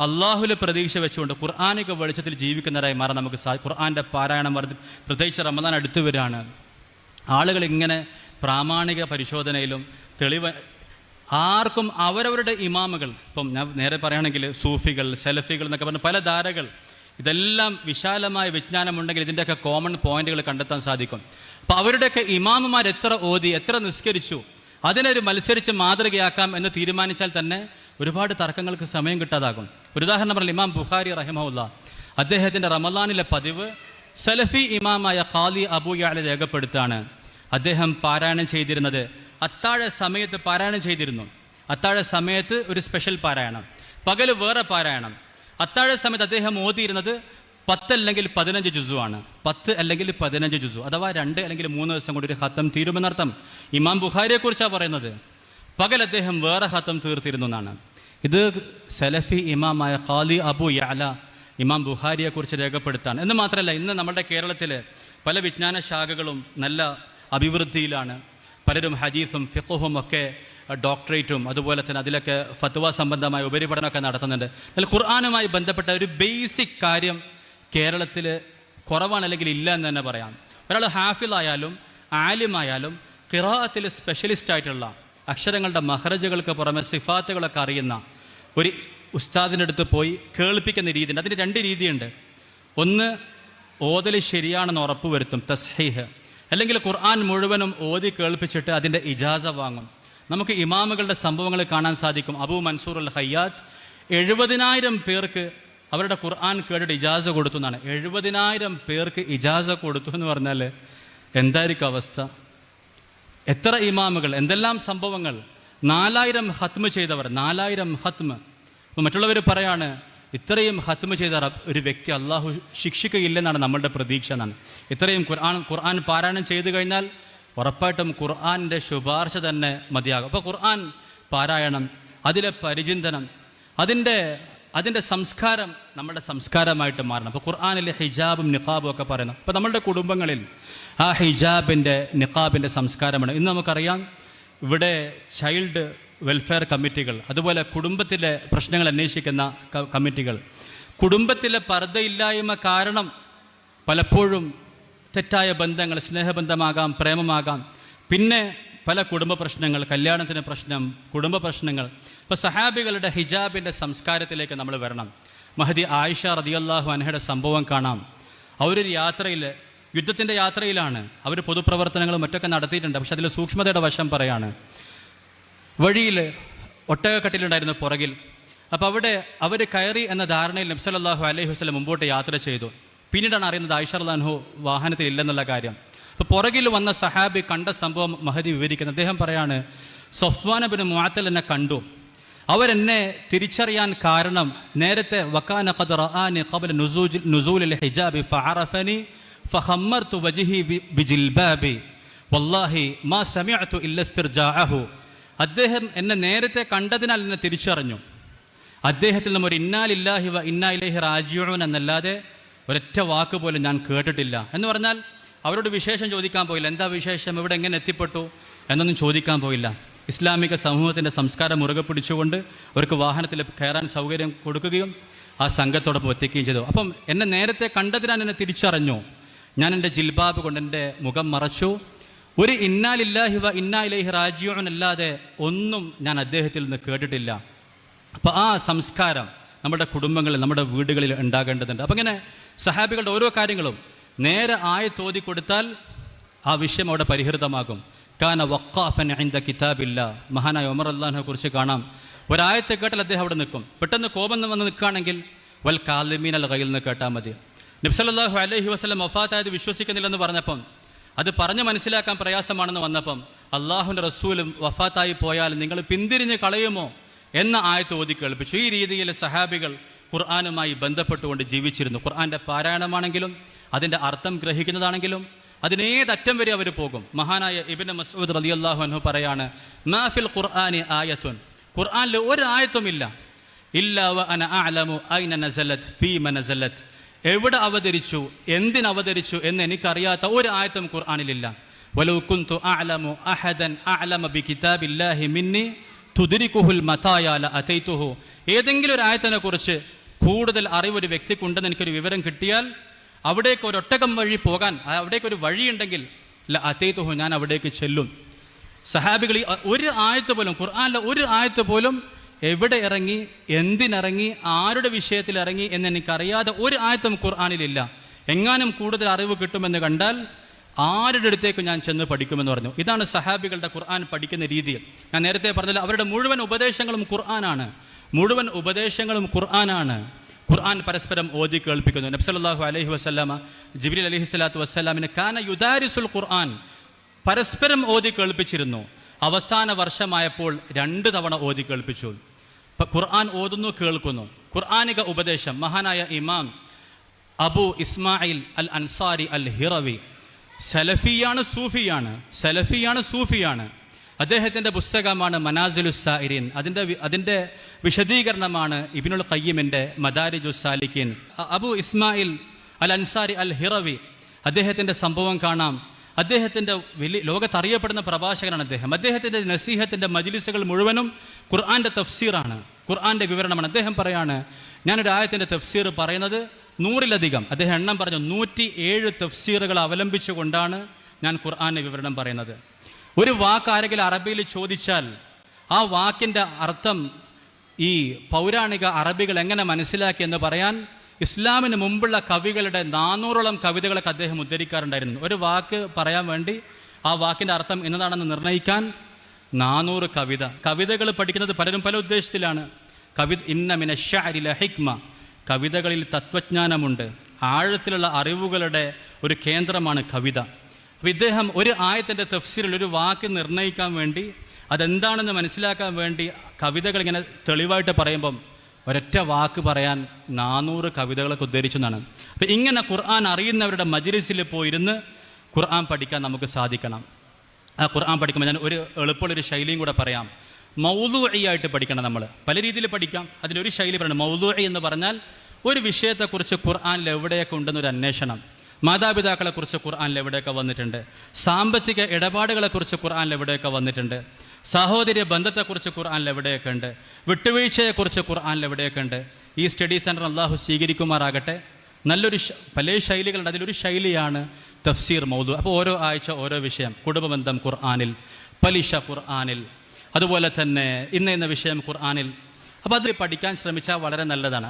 Speaker 1: അള്ളാഹുലെ പ്രതീക്ഷ വെച്ചുകൊണ്ട് ഖുർആാനിക വെളിച്ചത്തിൽ ജീവിക്കുന്നവരായി മാറാൻ നമുക്ക് സാ ഖുർആാന്റെ പാരായണം വർദ്ധി പ്രത്യേകിച്ച് റമദാൻ അടുത്ത് വരികയാണ് ആളുകൾ ഇങ്ങനെ പ്രാമാണിക പരിശോധനയിലും തെളിവ് ആർക്കും അവരവരുടെ ഇമാമുകൾ ഇപ്പം ഞാൻ നേരെ പറയുകയാണെങ്കിൽ സൂഫികൾ സെലഫികൾ എന്നൊക്കെ പറഞ്ഞ പല ധാരകൾ ഇതെല്ലാം വിശാലമായ വിജ്ഞാനമുണ്ടെങ്കിൽ ഇതിന്റെയൊക്കെ കോമൺ പോയിന്റുകൾ കണ്ടെത്താൻ സാധിക്കും. അപ്പോൾ അവരുടെയൊക്കെ ഇമാമുമാർ എത്ര ഓതി എത്ര നിസ്കരിച്ചു അതിനൊരു മത്സരിച്ച് മാതൃകയാക്കാം എന്ന് തീരുമാനിച്ചാൽ തന്നെ ഒരുപാട് തർക്കങ്ങൾക്ക് സമയം കിട്ടാതാകും. ഒരു ഉദാഹരണം പറഞ്ഞാൽ ഇമാം ബുഖാരി റഹിമുല്ല അദ്ദേഹത്തിന്റെ റമലാനിലെ പതിവ് സലഫി ഇമാമായ ഖാലി അബൂയാളെ രേഖപ്പെടുത്താണ് അദ്ദേഹം പാരായണം ചെയ്തിരുന്നത് അത്താഴ സമയത്ത് പാരായണം ചെയ്തിരുന്നു. അത്താഴ സമയത്ത് ഒരു സ്പെഷ്യൽ പാരായണം. പകൽ വേറെ പാരായണം. അത്താഴ സമയത്ത് അദ്ദേഹം ഓതിയിരുന്നത് പത്ത് അല്ലെങ്കിൽ പതിനഞ്ച് ആണ് പത്ത് അല്ലെങ്കിൽ പതിനഞ്ച് ജുസു അഥവാ രണ്ട് അല്ലെങ്കിൽ മൂന്ന് ദിവസം കൊണ്ട് ഒരു ഹത്തം തീരുമെന്നർത്ഥം ഇമാം ബുഖാരിയെ കുറിച്ചാണ് പറയുന്നത്. പകൽ അദ്ദേഹം വേറെ ഹത്തം തീർത്തിരുന്നു എന്നാണ്. ഇത് സലഫി ഇമാമായ ഖാലി അബു യാല ഇമാം ബുഖാരിയെക്കുറിച്ച് രേഖപ്പെടുത്താണ്. എന്ന് മാത്രമല്ല ഇന്ന് നമ്മുടെ കേരളത്തിൽ പല വിജ്ഞാന ശാഖകളും നല്ല അഭിവൃദ്ധിയിലാണ്. പലരും ഹദീസും ഫിഖുഹും ഒക്കെ ഡോക്ടറേറ്റും അതുപോലെ തന്നെ അതിലൊക്കെ ഫത്വ സംബന്ധമായ ഉപരിപഠനമൊക്കെ നടത്തുന്നുണ്ട്. എന്നാൽ ഖുർആാനുമായി ബന്ധപ്പെട്ട ഒരു ബേസിക് കാര്യം കേരളത്തിൽ കുറവാണ് അല്ലെങ്കിൽ ഇല്ല എന്ന് തന്നെ പറയാം. ഒരാൾ ഹാഫിലായാലും ആലിമായാലും കിറാത്തിൽ സ്പെഷ്യലിസ്റ്റ് ആയിട്ടുള്ള അക്ഷരങ്ങളുടെ മഹറജുകൾക്ക് പുറമെ സിഫാത്തുകളൊക്കെ അറിയുന്ന ഒരു ഉസ്താദിന്റെ അടുത്ത് പോയി കേൾപ്പിക്കുന്ന രീതിയുണ്ട്. അതിന് രണ്ട് രീതിയുണ്ട്. ഒന്ന് ഓതൽ ശരിയാണെന്ന് ഉറപ്പുവരുത്തും തസ്ഹീഹ്. അല്ലെങ്കിൽ ഖുർആൻ മുഴുവനും ഓതി കേൾപ്പിച്ചിട്ട് അതിന്റെ ഇജാസ വാങ്ങും. നമുക്ക് ഇമാമുകളുടെ സംഭവങ്ങൾ കാണാൻ സാധിക്കും. അബൂ മൻസൂർ അൽ ഹയ്യാത്ത് എഴുപതിനായിരം പേർക്ക് അവരുടെ ഖുർആൻ കേട്ടിട്ട് ഇജാസ കൊടുത്തു എന്നാണ്. എഴുപതിനായിരം പേർക്ക് ഇജാസ കൊടുത്തു എന്ന് പറഞ്ഞാൽ എന്തായിരിക്കും അവസ്ഥ? എത്ര ഇമാമുകൾ എന്തെല്ലാം സംഭവങ്ങൾ? നാലായിരം ഹത്മ ചെയ്തവർ നാലായിരം ഹത്മ അപ്പോൾ മറ്റുള്ളവർ പറയാണ് ഇത്രയും ഹത്മ ചെയ്ത ഒരു വ്യക്തി അള്ളാഹു ശിക്ഷിക്കുകയില്ലെന്നാണ് നമ്മളുടെ പ്രതീക്ഷ എന്നാണ്. ഇത്രയും ഖുർആൻ ഖുർആൻ പാരായണം ചെയ്തു കഴിഞ്ഞാൽ ഉറപ്പായിട്ടും ഖുർആാനിന്റെ ശുപാർശ തന്നെ മതിയാകും. അപ്പോൾ ഖുർആൻ പാരായണം അതിലെ പരിചിന്തനം അതിന്റെ അതിന്റെ സംസ്കാരം നമ്മുടെ സംസ്കാരമായിട്ട് മാറണം. അപ്പോൾ ഖുർആാനിലെ ഹിജാബും നിഖാബും ഒക്കെ പറയുന്നു. അപ്പോൾ നമ്മളുടെ കുടുംബങ്ങളിൽ ആ ഹിജാബിന്റെ നിഖാബിന്റെ സംസ്കാരമാണ്. ഇന്ന് നമുക്കറിയാം ഇവിടെ ചൈൽഡ് വെൽഫെയർ കമ്മിറ്റികൾ അതുപോലെ കുടുംബത്തിലെ പ്രശ്നങ്ങൾ അന്വേഷിക്കുന്ന കമ്മിറ്റികൾ കുടുംബത്തിലെ പർദ്ധയില്ലായ്മ കാരണം പലപ്പോഴും തെറ്റായ ബന്ധങ്ങൾ സ്നേഹബന്ധമാകാം പ്രേമമാകാം. പിന്നെ പല കുടുംബ പ്രശ്നങ്ങൾ കല്യാണത്തിന്റെ പ്രശ്നം കുടുംബ പ്രശ്നങ്ങൾ. ഇപ്പോൾ സഹാബികളുടെ ഹിജാബിന്റെ സംസ്കാരത്തിലേക്ക് നമ്മൾ വരണം. മഹദി ആയിഷ റതിയല്ലാഹു അനഹയുടെ സംഭവം കാണാം. അവരൊരു യാത്രയിൽ യുദ്ധത്തിന്റെ യാത്രയിലാണ്. അവർ പൊതുപ്രവർത്തനങ്ങളും മറ്റൊക്കെ നടത്തിയിട്ടുണ്ട്. പക്ഷെ അതിൽ സൂക്ഷ്മതയുടെ വശം പറയാണ്. വഴിയിൽ ഒട്ടകക്കട്ടിലുണ്ടായിരുന്നു പുറകിൽ. അപ്പോൾ അവിടെ അവർ കയറി എന്ന ധാരണയിൽ നബ്സലല്ലാഹു അലൈഹി വസ്ലം മുമ്പോട്ട് യാത്ര ചെയ്തു. പിന്നീടാണ് അറിയുന്നത് ഐഷർലാൻഹു വാഹനത്തിൽ ഇല്ലെന്നുള്ള കാര്യം. അപ്പോൾ പുറകിൽ വന്ന സഹാബി കണ്ട സംഭവം മഹദി വിവരിക്കുന്നു. അദ്ദേഹം പറയാണ് സൊഫ്വാന ബിൻ മുഅത്തൽ എന്നെ കണ്ടു. അവരെന്നെ തിരിച്ചറിയാൻ കാരണം നേരത്തെ വക്കാന ഖദർ ആനി ഖബല നുസൂജ് നുസൂലിൽ ഹിജാബി ഫഅറഫനി ഫഹമ്മർതു വജ്ഹി ബിജിൽബാബി വല്ലാഹി മാ സമിഅതു ഇല്ലസ്തിർജാഅഹു അദ്ദേഹം എന്നെ നേരത്തെ കണ്ടതിനാൽ എന്നെ തിരിച്ചറിഞ്ഞു. അദ്ദേഹത്തിൽ നിന്നും ഒരു ഇന്നാലില്ലാഹി വ ഇന്നാ ഇലൈഹി റാജിഊൻ എന്നല്ലാതെ ഒരൊറ്റ വാക്ക് പോലും ഞാൻ കേട്ടിട്ടില്ല. എന്ന് പറഞ്ഞാൽ അവരോട് വിശേഷം ചോദിക്കാൻ പോയില്ല. എന്താ വിശേഷം? ഇവിടെ എങ്ങനെ എത്തിപ്പെട്ടു? എന്നൊന്നും ചോദിക്കാൻ പോയില്ല. ഇസ്ലാമിക സമൂഹത്തിന്റെ സംസ്കാരം മുറുകെ പിടിച്ചുകൊണ്ട് അവർക്ക് വാഹനത്തിൽ കയറാൻ സൗകര്യം കൊടുക്കുകയും ആ സംഘത്തോടൊപ്പം എത്തിക്കുകയും ചെയ്തു. അപ്പം എന്നെ നേരത്തെ കണ്ടതിനാൽ എന്നെ തിരിച്ചറിഞ്ഞു. ഞാൻ എന്റെ ജിൽബാബ് കൊണ്ട് എന്റെ മുഖം മറച്ചു. ഒരു ഇന്നാലില്ലാഹി വ ഇന്നാ ഇലൈഹി റാജിഊൻ അല്ലാതെ ഒന്നും ഞാൻ അദ്ദേഹത്തിൽ നിന്ന് കേട്ടിട്ടില്ല. അപ്പോൾ ആ സംസ്കാരം നമ്മുടെ കുടുംബങ്ങളിൽ നമ്മുടെ വീടുകളിൽ ഉണ്ടാകേണ്ടതുണ്ട്. അപ്പം ഇങ്ങനെ സഹാബികളുടെ ഓരോ കാര്യങ്ങളും നേരെ ആയ തോതി കൊടുത്താൽ ആ വിഷയം അവിടെ പരിഹൃതമാകും. കാന വക്കാഫൻ ഐന്ദ കിതാബില്ല. മഹാനായ ഉമർ അള്ളാഹിനെ കുറിച്ച് കാണാം. ഒരായത്തെ കേട്ടാൽ അദ്ദേഹം അവിടെ നിൽക്കും. പെട്ടെന്ന് കോപം വന്ന് നിൽക്കുകയാണെങ്കിൽ വൽ കാലിമീൻ അൽ കയ്യിൽ നിന്ന് കേട്ടാൽ മതി. നബ്സല്ലാഹു അലഹി വസ്ലം വഫാത്തായത് വിശ്വസിക്കുന്നില്ലെന്ന് പറഞ്ഞപ്പം അത് പറഞ്ഞ് മനസ്സിലാക്കാൻ പ്രയാസമാണെന്ന് വന്നപ്പം അള്ളാഹുവിന്റെ റസൂലും വഫാത്തായി പോയാൽ നിങ്ങൾ പിന്തിരിഞ്ഞ് കളയുമോ? എന്ന ആയത്ത് ഓതി കേൾപ്പിച്ചു. ഈ രീതിയിൽ സഹാബികൾ ഖുർആാനുമായി ബന്ധപ്പെട്ടുകൊണ്ട് ജീവിച്ചിരുന്നു. ഖുർആാന്റെ പാരായണമാണെങ്കിലും അതിന്റെ അർത്ഥം ഗ്രഹിക്കുന്നതാണെങ്കിലും അതിനേതറ്റം വരെ അവർ പോകും. മഹാനായ ഇബിൻ മസൂദ് റലി അള്ളാഹു അനു പറയാണ് മാഫിൽ ഖുർആാനി ആയത്തുൻ. ഖുർആാനിൽ ഒരു ആയത്തുമില്ല ഇല്ലാ എവിടെ അവതരിച്ചു എന്തിനവതരിച്ചു എന്ന് എനിക്കറിയാത്ത ഒരു ആയത്തും ഖുർആാനിലില്ല. വലൗ കുന്തു അഹദൻ ബി കിതാബില്ലാഹി മിന്നി തുദിരിക്കുഹുൽ മതായാല അതൈത്തുഹു ഏതെങ്കിലും ഒരു ആയത്തിനെ കുറിച്ച് കൂടുതൽ അറിവ് ഒരു വ്യക്തിക്കുണ്ടെന്ന് എനിക്കൊരു വിവരം കിട്ടിയാൽ അവിടേക്ക് ഒരു ഒട്ടകം വഴി പോകാൻ അവിടേക്ക് ഒരു വഴിയുണ്ടെങ്കിൽ ല അതൈത്തുഹു ഞാൻ അവിടേക്ക് ചെല്ലും. സഹാബികൾ ഒരു ആയത്ത് പോലും ഖുർആാനിലെ ഒരു ആയത്ത് പോലും എവിടെ ഇറങ്ങി എന്തിനിറങ്ങി ആരുടെ വിഷയത്തിൽ ഇറങ്ങി എന്ന് എനിക്കറിയാതെ ഒരു ആയത്തും ഖുർആാനിലില്ല. എങ്ങാനും കൂടുതൽ അറിവ് കിട്ടുമെന്ന് കണ്ടാൽ ആരുടെ അടുത്തേക്ക് ഞാൻ ചെന്ന് പഠിക്കുമെന്ന് പറഞ്ഞു. ഇതാണ് സഹാബികളുടെ ഖുർആൻ പഠിക്കുന്ന രീതി. ഞാൻ നേരത്തെ പറഞ്ഞല്ലോ അവരുടെ മുഴുവൻ ഉപദേശങ്ങളും ഖുർആനാണ്. മുഴുവൻ ഉപദേശങ്ങളും ഖുർആനാണ്. ഖുർആൻ പരസ്പരം ഓതി കേൾപ്പിക്കുന്നു. നബ്സല്ലാഹു അലഹി വസ്ലാമ ജിബിലി അലഹി സ്വലാത്തു വസ്സലാമിന് കാന യുദാരിസുൽ ഖുർആൻ പരസ്പരം ഓതി കേൾപ്പിച്ചിരുന്നു. അവസാന വർഷമായപ്പോൾ രണ്ട് തവണ ഓതി കേൾപ്പിച്ചു. ഖുർആൻ ഓതുന്നു കേൾക്കുന്നു. ഖുർആാനിക ഉപദേശം മഹാനായ ഇമാം അബു ഇസ്മായിൽ അൽ അൻസാരി അൽ ഹിറവി സലഫിയാണ് സൂഫിയാണ് സലഫിയാണ് സൂഫിയാണ്. അദ്ദേഹത്തിന്റെ പുസ്തകമാണ് മനാസിലുസായിരീൻ അതിന്റെ അതിന്റെ വിശദീകരണമാണ് ഇബിനുൽ ഖയ്യിമിന്റെ മദാരിജുസാലിഖീൻ അബു ഇസ്മായിൽ അൽ അൻസാരി അൽ ഹിറവി അദ്ദേഹത്തിന്റെ സംഭവം കാണാം. അദ്ദേഹത്തിന്റെ വലിയ ലോകത്തറിയപ്പെടുന്ന പ്രഭാഷകനാണ് അദ്ദേഹം. അദ്ദേഹത്തിന്റെ നസീഹത്തിന്റെ മജിലിസുകൾ മുഴുവനും ഖുർആന്റെ തഫ്സീറാണ്. ഖുർആന്റെ വിവരണമാണ്. അദ്ദേഹം പറയാണ് ഞാനൊരു ആയത്തിന്റെ തഫ്സീർ പറയുന്നത് നൂറിലധികം. അദ്ദേഹം എണ്ണം പറഞ്ഞു നൂറ്റി ഏഴ് തഫ്സീറുകൾ അവലംബിച്ചുകൊണ്ടാണ് ഞാൻ ഖുർആാനെ വിവരണം പറയുന്നത്. ഒരു വാക്ക് ആരെങ്കിലും അറബിയിൽ ചോദിച്ചാൽ ആ വാക്കിന്റെ അർത്ഥം ഈ പൗരാണിക അറബികൾ എങ്ങനെ മനസ്സിലാക്കി എന്ന് പറയാൻ ഇസ്ലാമിന് മുമ്പുള്ള കവികളുടെ നാനൂറോളം കവിതകളൊക്കെ അദ്ദേഹം ഉദ്ധരിക്കാറുണ്ടായിരുന്നു. ഒരു വാക്ക് പറയാൻ വേണ്ടി ആ വാക്കിന്റെ അർത്ഥം എന്നതാണെന്ന് നിർണയിക്കാൻ നാനൂറ് കവിത. കവിതകൾ പഠിക്കുന്നത് പലരും പല ഉദ്ദേശത്തിലാണ്. കവി ഇന്ന മിന ഷഅരില ഹിക്മ. കവിതകളിൽ തത്വജ്ഞാനമുണ്ട്. ആഴത്തിലുള്ള അറിവുകളുടെ ഒരു കേന്ദ്രമാണ് കവിത. അപ്പോൾ ഇദ്ദേഹം ഒരു ആയത്തിന്റെ തഫ്സീറിൽ ഒരു വാക്ക് നിർണയിക്കാൻ വേണ്ടി അതെന്താണെന്ന് മനസ്സിലാക്കാൻ വേണ്ടി കവിതകൾ ഇങ്ങനെ തെളിവായിട്ട് പറയുമ്പം ഒരൊറ്റ വാക്ക് പറയാൻ നാനൂറ് കവിതകളൊക്കെ ഉദ്ധരിച്ചെന്നാണ്. അപ്പം ഇങ്ങനെ ഖുർആൻ അറിയുന്നവരുടെ മജ്ലിസിൽ പോയിരുന്ന് ഖുർആൻ പഠിക്കാൻ നമുക്ക് സാധിക്കണം. ആ ഖുർആൻ പഠിക്കുമ്പോൾ ഞാൻ ഒരു എളുപ്പമുള്ളൊരു ശൈലിയും കൂടെ പറയാം. മൗലൂഇ ആയിട്ട് പഠിക്കണം നമ്മൾ പല രീതിയിൽ പഠിക്കാം. അതിനൊരു ശൈലി പറയണം. മൗലൂഇ എന്ന് പറഞ്ഞാൽ ഒരു വിഷയത്തെക്കുറിച്ച് ഖുർആാനിൽ എവിടെയൊക്കെ ഉണ്ടെന്നൊരു അന്വേഷണം. മാതാപിതാക്കളെക്കുറിച്ച് ഖുർആാനിൽ എവിടെയൊക്കെ വന്നിട്ടുണ്ട്? സാമ്പത്തിക ഇടപാടുകളെക്കുറിച്ച് ഖുർആാനിൽ എവിടെയൊക്കെ വന്നിട്ടുണ്ട്? സഹോദര്യ ബന്ധത്തെക്കുറിച്ച് ഖുർആാനിൽ എവിടെയൊക്കെ ഉണ്ട്? വിട്ടുവീഴ്ചയെക്കുറിച്ച് ഖുർആാനിൽ എവിടെയൊക്കെ ഉണ്ട്? ഈ സ്റ്റഡി സെന്റർ അള്ളാഹു സ്വീകരിക്കുമാറാകട്ടെ. നല്ലൊരു പല ശൈലികളുണ്ട്. അതിലൊരു ശൈലിയാണ് തഫ്സീർ മൗദു അപ്പോൾ ഓരോ ആഴ്ച ഓരോ വിഷയം. കുടുംബബന്ധം ഖുർആാനിൽ പലിശ ഖുർആനിൽ അതുപോലെ തന്നെ ഇന്ന എന്ന വിഷയം ഖുർആാനിൽ. അപ്പോൾ അത് പഠിക്കാൻ ശ്രമിച്ചാൽ വളരെ നല്ലതാണ്.